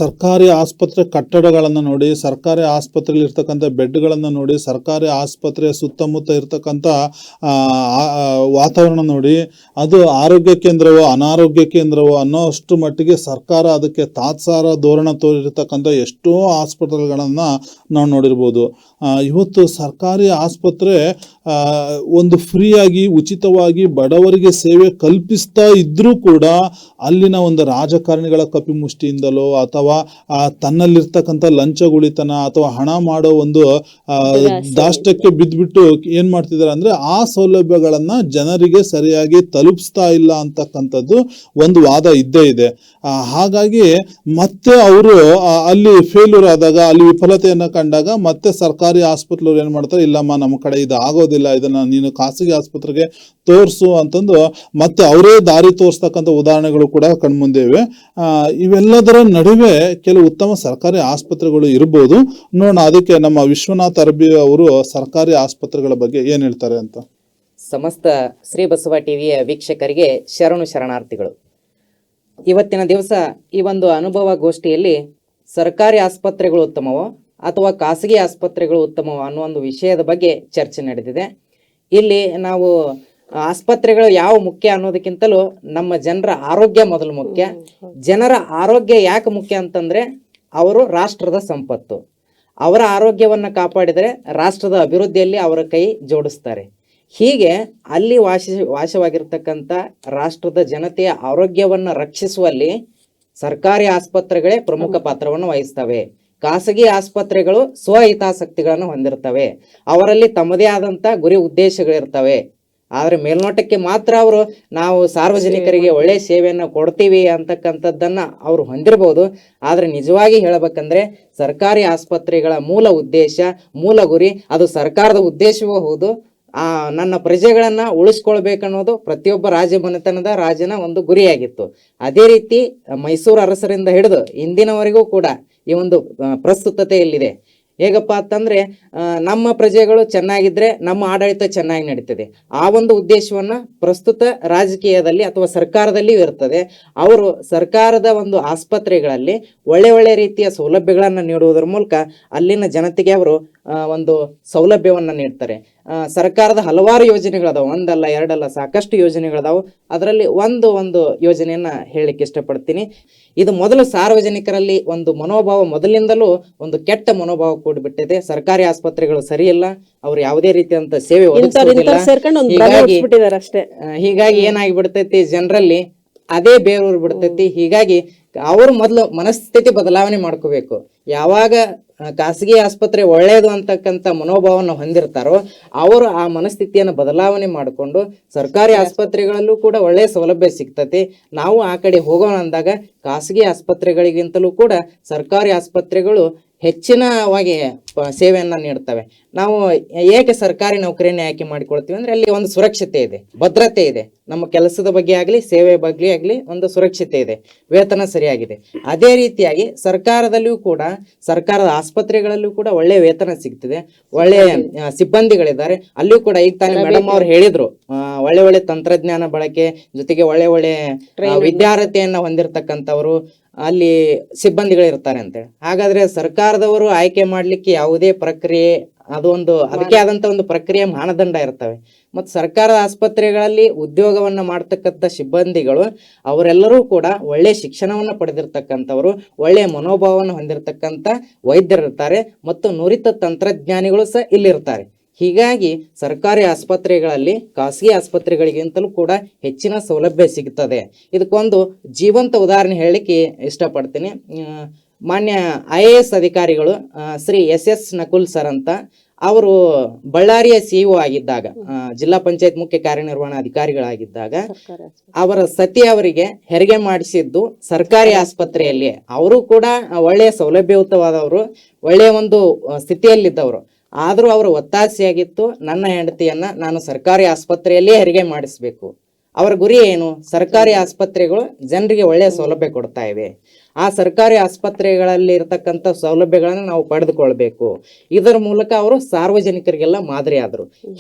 ಸರ್ಕಾರಿ ಆಸ್ಪತ್ರೆ ಕಟ್ಟಡಗಳನ್ನು ನೋಡಿ, ಸರ್ಕಾರಿ ಆಸ್ಪತ್ರೆಯಲ್ಲಿ ಇರ್ತಕ್ಕಂಥ ಬೆಡ್ಗಳನ್ನು ನೋಡಿ, ಸರ್ಕಾರಿ ಆಸ್ಪತ್ರೆಯ ಸುತ್ತಮುತ್ತ ಇರ್ತಕ್ಕಂಥ ವಾತಾವರಣ ನೋಡಿ, ಅದು ಆರೋಗ್ಯ ಕೇಂದ್ರವೋ, ಅನಾರೋಗ್ಯ ಕೇಂದ್ರವೋ ಅನ್ನೋ ಅಷ್ಟು ಮಟ್ಟಿಗೆ ಸರ್ಕಾರ ಅದಕ್ಕೆ ತಾತ್ಸಾರ ಧೋರಣ ತೋರಿರ್ತಕ್ಕಂಥ ಎಷ್ಟೋ ಆಸ್ಪತ್ರೆಗಳನ್ನು ನಾವು ನೋಡಿರ್ಬೋದು. ಇವತ್ತು ಸರ್ಕಾರಿ ಆಸ್ಪತ್ರೆ ಒಂದು ಫ್ರೀಯಾಗಿ, ಉಚಿತವಾಗಿ ಬಡವರಿಗೆ ಸೇವೆ ಕಲ್ಪಿಸ್ತಾ ಇದ್ರೂ ಕೂಡ ಅಲ್ಲಿನ ಒಂದು ರಾಜಕಾರಣಿಗಳ ಕಪಿಮುಷ್ಟಿಯಿಂದಲೋ ಅಥವಾ ಆ, ತನ್ನಲ್ಲಿರ್ತಕ್ಕಂಥ ಲಂಚಗುಳಿತನ ಅಥವಾ ಹಣ ಮಾಡೋ ಒಂದು ದಾಷ್ಟಕ್ಕೆ ಬಿದ್ದುಬಿಟ್ಟು ಏನು ಮಾಡ್ತಿದ್ದಾರೆ ಅಂದರೆ ಆ ಸೌಲಭ್ಯಗಳನ್ನು ಜನರಿಗೆ ಸರಿಯಾಗಿ ತಲುಪಿಸ್ತಾ ಇಲ್ಲ ಅಂತಕ್ಕಂಥದ್ದು ಒಂದು ವಾದ ಇದ್ದೇ ಇದೆ. ಆ, ಹಾಗಾಗಿ ಮತ್ತೆ ಅವರು ಅಲ್ಲಿ ಫೇಲ್ಯೂರ್ ಆದಾಗ ಅಲ್ಲಿ ವಿಫಲತೆಯನ್ನು ಕಂಡಾಗ ಮತ್ತೆ ಸರ್ಕಾರಿ ಆಸ್ಪತ್ರೆಯವ್ರು ಏನು ಮಾಡ್ತಾರೆ ಇಲ್ಲಮ್ಮ ನಮ್ಮ ಕಡೆ ಇದು ಆಗೋದಿಲ್ಲ ಇದನ್ನ ನೀನು ಖಾಸಗಿ ಆಸ್ಪತ್ರೆಗೆ ತೋರಿಸು ಅಂತಂದು ಮತ್ತೆ ಅವರೇ ದಾರಿ ತೋರಿಸ್ತಕ್ಕಂಥ ಉದಾಹರಣೆಗಳು ಕೂಡ ಕಣ್ಮುಂದೆ ಇವೆ ಇವೆಲ್ಲದರ ನಡುವೆ ಕೆಲವು ಉತ್ತಮ ಸರ್ಕಾರಿ ಆಸ್ಪತ್ರೆಗಳು ಇರ್ಬೋದು. ನೋಡೋಣ ಅದಕ್ಕೆ ನಮ್ಮ ವಿಶ್ವನಾಥ್ ಅರಬಿ ಅವರು ಸರ್ಕಾರಿ ಆಸ್ಪತ್ರೆಗಳ ಬಗ್ಗೆ ಏನು ಹೇಳ್ತಾರೆ ಅಂತ. ಸಮಸ್ತ ಶ್ರೀ ಬಸವ ಟಿವಿಯ ವೀಕ್ಷಕರಿಗೆ ಶರಣು ಶರಣಾರ್ಥಿಗಳು. ಇವತ್ತಿನ ದಿವಸ ಈ ಒಂದು ಅನುಭವ ಗೋಷ್ಠಿಯಲ್ಲಿ ಸರ್ಕಾರಿ ಆಸ್ಪತ್ರೆಗಳು ಉತ್ತಮವೋ ಅಥವಾ ಖಾಸಗಿ ಆಸ್ಪತ್ರೆಗಳು ಉತ್ತಮವೋ ಅನ್ನೋ ಒಂದು ವಿಷಯದ ಬಗ್ಗೆ ಚರ್ಚೆ ನಡೆದಿದೆ. ಇಲ್ಲಿ ನಾವು ಆಸ್ಪತ್ರೆಗಳು ಯಾವ ಮುಖ್ಯ ಅನ್ನೋದಕ್ಕಿಂತಲೂ ನಮ್ಮ ಜನರ ಆರೋಗ್ಯ ಮೊದಲು ಮುಖ್ಯ. ಜನರ ಆರೋಗ್ಯ ಯಾಕೆ ಮುಖ್ಯ ಅಂತಂದ್ರೆ ಅವರು ರಾಷ್ಟ್ರದ ಸಂಪತ್ತು. ಅವರ ಆರೋಗ್ಯವನ್ನು ಕಾಪಾಡಿದರೆ ರಾಷ್ಟ್ರದ ಅಭಿವೃದ್ಧಿಯಲ್ಲಿ ಅವರ ಕೈ ಜೋಡಿಸ್ತಾರೆ. ಹೀಗೆ ಅಲ್ಲಿ ವಾಸ ವಾಸವಾಗಿರ್ತಕ್ಕಂಥ ರಾಷ್ಟ್ರದ ಜನತೆಯ ಆರೋಗ್ಯವನ್ನು ರಕ್ಷಿಸುವಲ್ಲಿ ಸರ್ಕಾರಿ ಆಸ್ಪತ್ರೆಗಳೇ ಪ್ರಮುಖ ಪಾತ್ರವನ್ನು ವಹಿಸ್ತವೆ. ಖಾಸಗಿ ಆಸ್ಪತ್ರೆಗಳು ಸ್ವಹಿತಾಸಕ್ತಿಗಳನ್ನು ಹೊಂದಿರ್ತವೆ. ಅವರಲ್ಲಿ ತಮ್ಮದೇ ಆದಂಥ ಗುರಿ ಉದ್ದೇಶಗಳಿರ್ತವೆ. ಆದ್ರೆ ಮೇಲ್ನೋಟಕ್ಕೆ ಮಾತ್ರ ಅವರು ನಾವು ಸಾರ್ವಜನಿಕರಿಗೆ ಒಳ್ಳೆಯ ಸೇವೆಯನ್ನು ಕೊಡ್ತೀವಿ ಅಂತಕ್ಕಂಥದ್ದನ್ನು ಅವರು ಹೊಂದಿರಬಹುದು ಆದರೆ ನಿಜವಾಗಿ ಹೇಳಬೇಕಂದ್ರೆ ಸರ್ಕಾರಿ ಆಸ್ಪತ್ರೆಗಳ ಮೂಲ ಉದ್ದೇಶ, ಮೂಲ ಗುರಿ ಅದು ಸರ್ಕಾರದ ಉದ್ದೇಶವೂ ಹೌದು. ಆ, ನನ್ನ ಪ್ರಜೆಗಳನ್ನು ಉಳಿಸ್ಕೊಳ್ಬೇಕನ್ನೋದು ಪ್ರತಿಯೊಬ್ಬ ರಾಜ ಮನೆತನದ ರಾಜನ ಒಂದು ಗುರಿಯಾಗಿತ್ತು. ಅದೇ ರೀತಿ ಮೈಸೂರು ಅರಸರಿಂದ ಹಿಡಿದು ಇಂದಿನವರೆಗೂ ಕೂಡ ಈ ಒಂದು ಪ್ರಸ್ತುತತೆ ಪ್ರಸ್ತುತತೆಯಲ್ಲಿದೆ. ಹೇಗಪ್ಪ ಅಂತಂದರೆ ನಮ್ಮ ಪ್ರಜೆಗಳು ಚೆನ್ನಾಗಿದ್ರೆ ನಮ್ಮ ಆಡಳಿತ ಚೆನ್ನಾಗಿ ನಡೀತದೆ. ಆ ಒಂದು ಉದ್ದೇಶವನ್ನ ಪ್ರಸ್ತುತ ರಾಜಕೀಯದಲ್ಲಿ ಅಥವಾ ಸರ್ಕಾರದಲ್ಲಿಯೂ ಇರ್ತದೆ. ಅವರು ಸರ್ಕಾರದ ಒಂದು ಆಸ್ಪತ್ರೆಗಳಲ್ಲಿ ಒಳ್ಳೆ ಒಳ್ಳೆ ರೀತಿಯ ಸೌಲಭ್ಯಗಳನ್ನು ನೀಡುವುದರ ಮೂಲಕ ಅಲ್ಲಿನ ಜನತೆಗೆ ಅವರು ಒಂದು ಸೌಲಭ್ಯವನ್ನ ನೀಡ್ತಾರೆ. ಸರ್ಕಾರದ ಹಲವಾರು ಯೋಜನೆಗಳದಾವ. ಒಂದಲ್ಲ ಎರಡಲ್ಲ ಸಾಕಷ್ಟು ಯೋಜನೆಗಳದಾವು. ಅದರಲ್ಲಿ ಒಂದು ಒಂದು ಯೋಜನೆಯನ್ನ ಹೇಳಲಿಕ್ಕೆ ಇಷ್ಟಪಡ್ತೀನಿ. ಇದು ಮೊದಲು ಸಾರ್ವಜನಿಕರಲ್ಲಿ ಒಂದು ಮನೋಭಾವ ಮೊದಲಿಂದಲೂ ಒಂದು ಕೆಟ್ಟ ಮನೋಭಾವ ಕೂಡಿಬಿಟ್ಟಿದೆ. ಸರ್ಕಾರಿ ಆಸ್ಪತ್ರೆಗಳು ಸರಿಯಿಲ್ಲ. ಅವ್ರು ಯಾವುದೇ ರೀತಿಯಂತ ಸೇವೆ ಹೀಗಾಗಿ ಅಷ್ಟೇ. ಹೀಗಾಗಿ ಏನಾಗಿ ಬಿಡ್ತೈತಿ ಜನರಲ್ಲಿ ಅದೇ ಬೇರೂರು ಬಿಡ್ತೈತಿ. ಹೀಗಾಗಿ ಅವರು ಮೊದಲು ಮನಸ್ಥಿತಿ ಬದಲಾವಣೆ ಮಾಡ್ಕೋಬೇಕು. ಯಾವಾಗ ಖಾಸಗಿ ಆಸ್ಪತ್ರೆ ಒಳ್ಳೆಯದು ಅಂತಕ್ಕಂಥ ಮನೋಭಾವವನ್ನು ಹೊಂದಿರ್ತಾರೋ, ಅವರು ಆ ಮನಸ್ಥಿತಿಯನ್ನು ಬದಲಾವಣೆ ಮಾಡಿಕೊಂಡು ಸರ್ಕಾರಿ ಆಸ್ಪತ್ರೆಗಳಲ್ಲೂ ಕೂಡ ಒಳ್ಳೆಯ ಸೌಲಭ್ಯ ಸಿಗ್ತತಿ. ನಾವು ಆ ಕಡೆ ಹೋಗೋಣ ಅಂದಾಗ ಖಾಸಗಿ ಆಸ್ಪತ್ರೆಗಳಿಗಿಂತಲೂ ಕೂಡ ಸರ್ಕಾರಿ ಆಸ್ಪತ್ರೆಗಳು ಹೆಚ್ಚಿನವಾಗಿ ಸೇವೆಯನ್ನು ನೀಡ್ತವೆ. ನಾವು ಏಕೆ ಸರ್ಕಾರಿ ನೌಕರಿಯನ್ನು ಆಯ್ಕೆ ಮಾಡಿಕೊಳ್ತೀವಿ ಅಂದ್ರೆ ಅಲ್ಲಿ ಒಂದು ಸುರಕ್ಷತೆ ಇದೆ. ಭದ್ರತೆ ಇದೆ. ನಮ್ಮ ಕೆಲಸದ ಬಗ್ಗೆ ಆಗಲಿ ಸೇವೆ ಬಗ್ಗೆ ಆಗಲಿ ಒಂದು ಸುರಕ್ಷತೆ ಇದೆ. ವೇತನ ಸರಿಯಾಗಿದೆ. ಅದೇ ರೀತಿಯಾಗಿ ಸರ್ಕಾರದಲ್ಲಿಯೂ ಕೂಡ ಸರ್ಕಾರದ ಆಸ್ಪತ್ರೆಗಳಲ್ಲೂ ಕೂಡ ಒಳ್ಳೆ ವೇತನ ಸಿಗ್ತಿದೆ. ಒಳ್ಳೆ ಸಿಬ್ಬಂದಿಗಳಿದ್ದಾರೆ. ಅಲ್ಲಿಯೂ ಕೂಡ ಈಗ ತಾನೇ ಮೇಡಮ್ ಅವ್ರು ಹೇಳಿದ್ರು. ಒಳ್ಳೆ ಒಳ್ಳೆ ತಂತ್ರಜ್ಞಾನ ಬಳಕೆ ಜೊತೆಗೆ ಒಳ್ಳೆ ಒಳ್ಳೆ ವಿದ್ಯಾರ್ಹತೆಯನ್ನ ಹೊಂದಿರತಕ್ಕಂಥವ್ರು ಅಲ್ಲಿ ಸಿಬ್ಬಂದಿಗಳು ಇರ್ತಾರೆ ಅಂತೇಳಿ ಹಾಗಾದ್ರೆ ಸರ್ಕಾರದವರು ಆಯ್ಕೆ ಮಾಡ್ಲಿಕ್ಕೆ ಯಾವುದೇ ಪ್ರಕ್ರಿಯೆ ಅದು ಒಂದು ಅದಕ್ಕೆ ಆದಂತ ಒಂದು ಪ್ರಕ್ರಿಯೆ ಮಾನದಂಡ ಇರ್ತವೆ. ಮತ್ತು ಸರ್ಕಾರದ ಆಸ್ಪತ್ರೆಗಳಲ್ಲಿ ಉದ್ಯೋಗವನ್ನ ಮಾಡ್ತಕ್ಕಂಥ ಸಿಬ್ಬಂದಿಗಳು ಅವರೆಲ್ಲರೂ ಕೂಡ ಒಳ್ಳೆ ಶಿಕ್ಷಣವನ್ನ ಪಡೆದಿರ್ತಕ್ಕಂಥವ್ರು ಒಳ್ಳೆಯ ಮನೋಭಾವವನ್ನು ಹೊಂದಿರತಕ್ಕಂಥ ವೈದ್ಯರಿರ್ತಾರೆ ಮತ್ತು ನುರಿತ ತಂತ್ರಜ್ಞಾನಿಗಳು ಸಹ ಇಲ್ಲಿರ್ತಾರೆ. ಹೀಗಾಗಿ ಸರ್ಕಾರಿ ಆಸ್ಪತ್ರೆಗಳಲ್ಲಿ ಖಾಸಗಿ ಆಸ್ಪತ್ರೆಗಳಿಗಿಂತಲೂ ಕೂಡ ಹೆಚ್ಚಿನ ಸೌಲಭ್ಯ ಸಿಗುತ್ತದೆ ಇದಕ್ಕೊಂದು ಜೀವಂತ ಉದಾಹರಣೆ ಹೇಳಲಿಕ್ಕೆ ಇಷ್ಟಪಡ್ತೀನಿ. ಮಾನ್ಯ ಐ ಎ ಎಸ್ ಅಧಿಕಾರಿಗಳು Shri S S Nakul sir ಅಂತ ಅವರು ಬಳ್ಳಾರಿಯ ಸಿಇಒ ಆಗಿದ್ದಾಗ ಜಿಲ್ಲಾ ಪಂಚಾಯತ್ ಮುಖ್ಯ ಕಾರ್ಯನಿರ್ವಹಣಾಧಿಕಾರಿಗಳಾಗಿದ್ದಾಗ. ಅವರ ಸತಿ ಅವರಿಗೆ ಹೆರಿಗೆ ಮಾಡಿಸಿದ್ದು ಸರ್ಕಾರಿ ಆಸ್ಪತ್ರೆಯಲ್ಲಿ ಅವರು ಕೂಡ ಒಳ್ಳೆಯ ಸೌಲಭ್ಯಯುತವಾದವರು ಒಳ್ಳೆಯ ಒಂದು ಸ್ಥಿತಿಯಲ್ಲಿದ್ದವರು. ಆದರೂ ಅವರು ಒತ್ತಾಸೆಯಾಗಿತ್ತು. ನನ್ನ ಹೆಂಡತಿಯನ್ನ ನಾನು ಸರ್ಕಾರಿ ಆಸ್ಪತ್ರೆಯಲ್ಲೇ ಹೆರಿಗೆ ಮಾಡಿಸ್ಬೇಕು. ಅವರ ಗುರಿ ಏನು? ಸರ್ಕಾರಿ ಆಸ್ಪತ್ರೆಗಳು ಜನರಿಗೆ ಒಳ್ಳೆಯ ಸೌಲಭ್ಯ ಕೊಡ್ತಾ ಇವೆ. ಆ ಸರ್ಕಾರಿ ಆಸ್ಪತ್ರೆಗಳಲ್ಲಿ ಇರತಕ್ಕಂಥ ಸೌಲಭ್ಯಗಳನ್ನು ನಾವು ಪಡೆದುಕೊಳ್ಬೇಕು. ಇದರ ಮೂಲಕ ಅವರು ಸಾರ್ವಜನಿಕರಿಗೆಲ್ಲ ಮಾದರಿ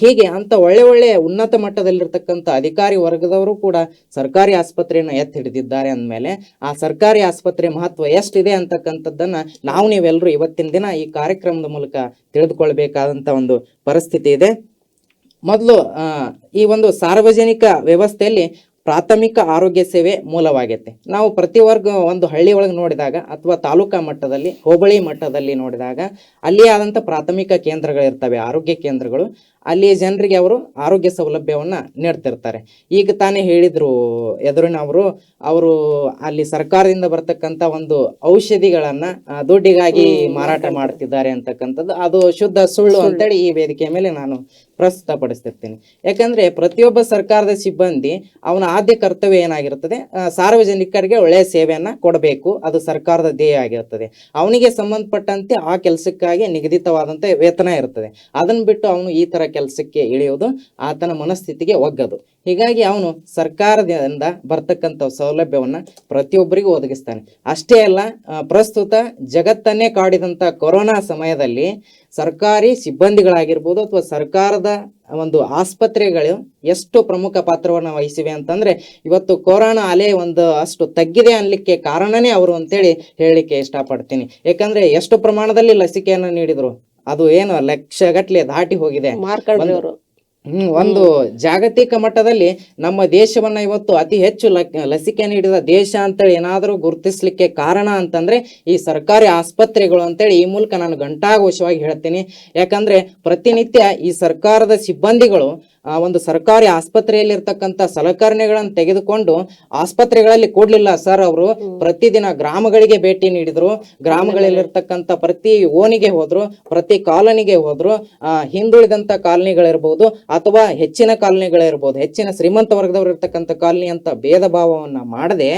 ಹೀಗೆ ಅಂತ ಒಳ್ಳೆ ಒಳ್ಳೆ ಉನ್ನತ ಮಟ್ಟದಲ್ಲಿರ್ತಕ್ಕಂಥ ಅಧಿಕಾರಿ ವರ್ಗದವರು ಕೂಡ ಸರ್ಕಾರಿ ಆಸ್ಪತ್ರೆಯನ್ನು ಎತ್ತಿ ಹಿಡಿದಿದ್ದಾರೆ ಅಂದಮೇಲೆ ಆ ಸರ್ಕಾರಿ ಆಸ್ಪತ್ರೆ ಮಹತ್ವ ಎಷ್ಟಿದೆ ಅಂತಕ್ಕಂಥದ್ದನ್ನು ನಾವು ನೀವೆಲ್ಲರೂ ಇವತ್ತಿನ ದಿನ ಈ ಕಾರ್ಯಕ್ರಮದ ಮೂಲಕ ತಿಳಿದುಕೊಳ್ಬೇಕಾದಂಥ ಒಂದು ಪರಿಸ್ಥಿತಿ ಇದೆ. ಮೊದಲು ಈ ಒಂದು ಸಾರ್ವಜನಿಕ ವ್ಯವಸ್ಥೆಯಲ್ಲಿ ಪ್ರಾಥಮಿಕ ಆರೋಗ್ಯ ಸೇವೆ ಮೂಲವಾಗೈತೆ. ನಾವು ಪ್ರತಿ ವರ್ಗ ಒಂದು ಹಳ್ಳಿ ಒಳಗೆ ನೋಡಿದಾಗ ಅಥವಾ ತಾಲೂಕಾ ಮಟ್ಟದಲ್ಲಿ, ಹೋಬಳಿ ಮಟ್ಟದಲ್ಲಿ ನೋಡಿದಾಗ, ಅಲ್ಲಿಯೇ ಆದಂಥ ಪ್ರಾಥಮಿಕ ಕೇಂದ್ರಗಳಿರ್ತವೆ, ಆರೋಗ್ಯ ಕೇಂದ್ರಗಳು. ಅಲ್ಲಿ ಜನರಿಗೆ ಅವರು ಆರೋಗ್ಯ ಸೌಲಭ್ಯವನ್ನ ನೀಡ್ತಿರ್ತಾರೆ. ಈಗ ತಾನೇ ಹೇಳಿದ್ರು ಎದುರಿನವರು ಅವರು ಅಲ್ಲಿ ಸರ್ಕಾರದಿಂದ ಬರ್ತಕ್ಕಂಥ ಒಂದು ಔಷಧಿಗಳನ್ನ ದುಡ್ಡಿಗಾಗಿ ಮಾರಾಟ ಮಾಡ್ತಿದ್ದಾರೆ ಅಂತಕ್ಕಂಥದ್ದು. ಅದು ಶುದ್ಧ ಸುಳ್ಳು ಅಂತೇಳಿ ಈ ವೇದಿಕೆಯ ಮೇಲೆ ನಾನು ಪ್ರಸ್ತುತಪಡಿಸ್ತಿರ್ತೀನಿ. ಯಾಕಂದ್ರೆ ಪ್ರತಿಯೊಬ್ಬ ಸರ್ಕಾರದ ಸಿಬ್ಬಂದಿ ಅವನ ಆದ್ಯ ಕರ್ತವ್ಯ ಏನಾಗಿರುತ್ತದೆ? ಸಾರ್ವಜನಿಕರಿಗೆ ಒಳ್ಳೆಯ ಸೇವೆಯನ್ನ ಕೊಡಬೇಕು. ಅದು ಸರ್ಕಾರದ ಧ್ಯೇಯ ಆಗಿರುತ್ತದೆ. ಅವನಿಗೆ ಸಂಬಂಧಪಟ್ಟಂತೆ ಆ ಕೆಲಸಕ್ಕಾಗಿ ನಿಗದಿತವಾದಂತ ವೇತನ ಇರ್ತದೆ. ಅದನ್ನ ಬಿಟ್ಟು ಅವನು ಈ ತರ ಕೆಲಸಕ್ಕೆ ಇಳಿಯೋದು ಆತನ ಮನಸ್ಥಿತಿಗೆ ಒಗ್ಗದು. ಹೀಗಾಗಿ ಅವನು ಸರ್ಕಾರದಿಂದ ಬರ್ತಕ್ಕಂಥ ಸೌಲಭ್ಯವನ್ನ ಪ್ರತಿಯೊಬ್ಬರಿಗೂ ಒದಗಿಸ್ತಾನೆ. ಅಷ್ಟೇ ಅಲ್ಲ ಪ್ರಸ್ತುತ ಜಗತ್ತನ್ನೇ ಕಾಡಿದಂತ ಕೊರೋನಾ ಸಮಯದಲ್ಲಿ ಸರ್ಕಾರಿ ಸಿಬ್ಬಂದಿಗಳಾಗಿರ್ಬೋದು ಅಥವಾ ಸರ್ಕಾರದ ಒಂದು ಆಸ್ಪತ್ರೆಗಳು ಎಷ್ಟು ಪ್ರಮುಖ ಪಾತ್ರವನ್ನು ವಹಿಸಿವೆ ಅಂತಂದ್ರೆ, ಇವತ್ತು ಕೊರೋನಾ ಅಲೆ ಒಂದು ಅಷ್ಟು ತಗ್ಗಿದೆ ಅನ್ಲಿಕ್ಕೆ ಕಾರಣನೇ ಅವರು ಅಂತೇಳಿ ಹೇಳಲಿಕ್ಕೆ ಇಷ್ಟಪಡ್ತೀನಿ. ಯಾಕಂದ್ರೆ ಎಷ್ಟು ಪ್ರಮಾಣದಲ್ಲಿ ಲಸಿಕೆಯನ್ನು ನೀಡಿದ್ರು? ಅದು ಏನು ಲಕ್ಷಗಟ್ಲೆ ದಾಟಿ ಹೋಗಿದೆ. ಹ್ಮ್ ಒಂದು ಜಾಗತಿಕ ಮಟ್ಟದಲ್ಲಿ ನಮ್ಮ ದೇಶವನ್ನ ಇವತ್ತು ಅತಿ ಹೆಚ್ಚು ಲಸಿಕೆ ನೀಡಿದ ದೇಶ ಅಂತೇಳಿ ಏನಾದರೂ ಗುರುತಿಸ್ಲಿಕ್ಕೆ ಕಾರಣ ಅಂತಂದ್ರೆ ಈ ಸರ್ಕಾರಿ ಆಸ್ಪತ್ರೆಗಳು ಅಂತೇಳಿ ಈ ಮೂಲಕ ನಾನು ಘಂಟಾಘೋಷವಾಗಿ ಹೇಳ್ತೀನಿ. ಯಾಕಂದ್ರೆ ಪ್ರತಿನಿತ್ಯ ಈ ಸರ್ಕಾರದ ಸಿಬ್ಬಂದಿಗಳು ಆ ಒಂದು ಸರ್ಕಾರಿ ಆಸ್ಪತ್ರೆಯಲ್ಲಿ ಇರ್ತಕ್ಕಂಥ ಸಲಕರಣೆಗಳನ್ನು ತೆಗೆದುಕೊಂಡು ಆಸ್ಪತ್ರೆಗಳಲ್ಲಿ ಕೊಡ್ಲಿಲ್ಲ ಸರ್ ಅವರು. ಪ್ರತಿದಿನ ಗ್ರಾಮಗಳಿಗೆ ಭೇಟಿ ನೀಡಿದ್ರು. ಗ್ರಾಮಗಳಲ್ಲಿರ್ತಕ್ಕಂಥ ಪ್ರತಿ ಓಣಿಗೆ ಹೋದ್ರು ಪ್ರತಿ ಕಾಲನಿಗೆ ಹೋದ್ರು ಆ ಹಿಂದುಳಿದಂತ ಕಾಲನಿಗಳಿರ್ಬೋದು ಅಥವಾ ಹೆಚ್ಚಿನ ಕಾಲನಿಗಳಿರ್ಬೋದು ಹೆಚ್ಚಿನ ಶ್ರೀಮಂತ ವರ್ಗದವರು ಇರ್ತಕ್ಕಂಥ ಕಾಲನಿ ಅಂತ ಭೇದ ಭಾವವನ್ನ ಮಾಡದೆ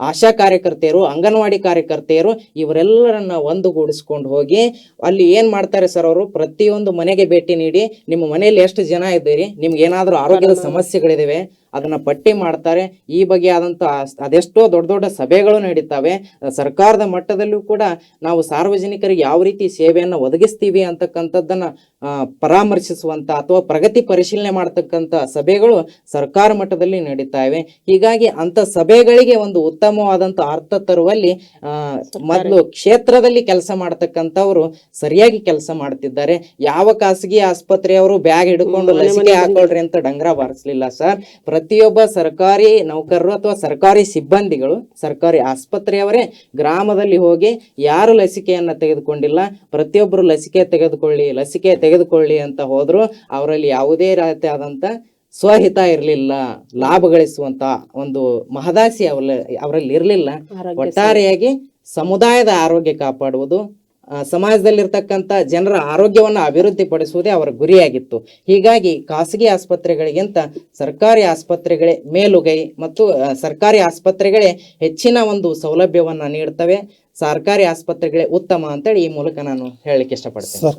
ಆಶಾ ಕಾರ್ಯಕರ್ತೆಯರು ಅಂಗನವಾಡಿ ಕಾರ್ಯಕರ್ತೆಯರು ಇವರೆಲ್ಲರನ್ನ ಒಂದುಗೂಡಿಸ್ಕೊಂಡು ಹೋಗಿ ಅಲ್ಲಿ ಏನ್ ಮಾಡ್ತಾರೆ ಸರ್ ಅವರು? ಪ್ರತಿಯೊಂದು ಮನೆಗೆ ಭೇಟಿ ನೀಡಿ ನಿಮ್ಮ ಮನೆಯಲ್ಲಿ ಎಷ್ಟು ಜನ ಇದ್ದೀರಿ? ನಿಮ್ಗೆ ಏನಾದರೂ ಆರೋಗ್ಯದ ಸಮಸ್ಯೆಗಳಿದಾವೆ? ಅದನ್ನ ಪಟ್ಟಿ ಮಾಡ್ತಾರೆ. ಈ ಬಗ್ಗೆ ಆದಂಥ ಅದೆಷ್ಟೋ ದೊಡ್ಡ ದೊಡ್ಡ ಸಭೆಗಳು ನಡೀತವೆ. ಸರ್ಕಾರದ ಮಟ್ಟದಲ್ಲೂ ಕೂಡ ನಾವು ಸಾರ್ವಜನಿಕರಿಗೆ ಯಾವ ರೀತಿ ಸೇವೆಯನ್ನು ಒದಗಿಸ್ತೀವಿ ಅಂತಕ್ಕಂಥದ್ದನ್ನ ಪರಾಮರ್ಶಿಸುವಂತ ಅಥವಾ ಪ್ರಗತಿ ಪರಿಶೀಲನೆ ಮಾಡತಕ್ಕಂತ ಸಭೆಗಳು ಸರ್ಕಾರ ಮಟ್ಟದಲ್ಲಿ ನಡೀತಾ ಇವೆ ಹೀಗಾಗಿ ಅಂತ ಸಭೆಗಳಿಗೆ ಒಂದು ಉತ್ತಮವಾದಂತ ಅರ್ಥ ತರುವಲ್ಲಿ ಮೊದಲು ಕ್ಷೇತ್ರದಲ್ಲಿ ಕೆಲಸ ಮಾಡತಕ್ಕಂಥವ್ರು ಸರಿಯಾಗಿ ಕೆಲಸ ಮಾಡ್ತಿದ್ದಾರೆ. ಯಾವ ಖಾಸಗಿ ಆಸ್ಪತ್ರೆಯವರು ಬ್ಯಾಗ್ ಹಿಡ್ಕೊಂಡು ಲಸಿಕೆ ಹಾಕೊಳ್ರಿ ಅಂತ ಡಂಗ್ರ ಬಾರಿಸ್ಲಿಲ್ಲ ಸರ್. ಪ್ರತಿಯೊಬ್ಬ ಸರ್ಕಾರಿ ನೌಕರರು ಅಥವಾ ಸರ್ಕಾರಿ ಸಿಬ್ಬಂದಿಗಳು ಸರ್ಕಾರಿ ಆಸ್ಪತ್ರೆಯವರೇ ಗ್ರಾಮದಲ್ಲಿ ಹೋಗಿ ಯಾರು ಲಸಿಕೆಯನ್ನು ತೆಗೆದುಕೊಂಡಿಲ್ಲ ಪ್ರತಿಯೊಬ್ಬರು ಲಸಿಕೆ ತೆಗೆದುಕೊಳ್ಳಿ ಲಸಿಕೆ ತೆಗೆದುಕೊಳ್ಳಿ ಅಂತ ಹೋದ್ರು ಅವರಲ್ಲಿ ಯಾವುದೇ ರೀತಿಯಾದಂತ ಸ್ವಹಿತ ಇರಲಿಲ್ಲ ಲಾಭ ಗಳಿಸುವಂತ ಒಂದು ಮಹದಾಸಿ ಅವರಲ್ಲಿ ಅವರಲ್ಲಿ ಇರಲಿಲ್ಲ ಒಟ್ಟಾರೆಯಾಗಿ ಸಮುದಾಯದ ಆರೋಗ್ಯ ಕಾಪಾಡುವುದು ಸಮಾಜದಲ್ಲಿರ್ತಕ್ಕಂಥ ಜನರ ಆರೋಗ್ಯವನ್ನು ಅಭಿವೃದ್ಧಿಪಡಿಸುವುದೇ ಅವರ ಗುರಿಯಾಗಿತ್ತು. ಹೀಗಾಗಿ ಖಾಸಗಿ ಆಸ್ಪತ್ರೆಗಳಿಗಿಂತ ಸರ್ಕಾರಿ ಆಸ್ಪತ್ರೆಗಳೇ ಮೇಲುಗೈ ಮತ್ತು ಸರ್ಕಾರಿ ಆಸ್ಪತ್ರೆಗಳೇ ಹೆಚ್ಚಿನ ಒಂದು ಸೌಲಭ್ಯವನ್ನ ನೀಡ್ತವೆ. ಸರ್ಕಾರಿ ಆಸ್ಪತ್ರೆಗಳೇ ಉತ್ತಮ ಅಂತೇಳಿ ಈ ಮೂಲಕ ನಾನು ಹೇಳಲಿಕ್ಕೆ ಇಷ್ಟಪಡ್ತೇನೆ.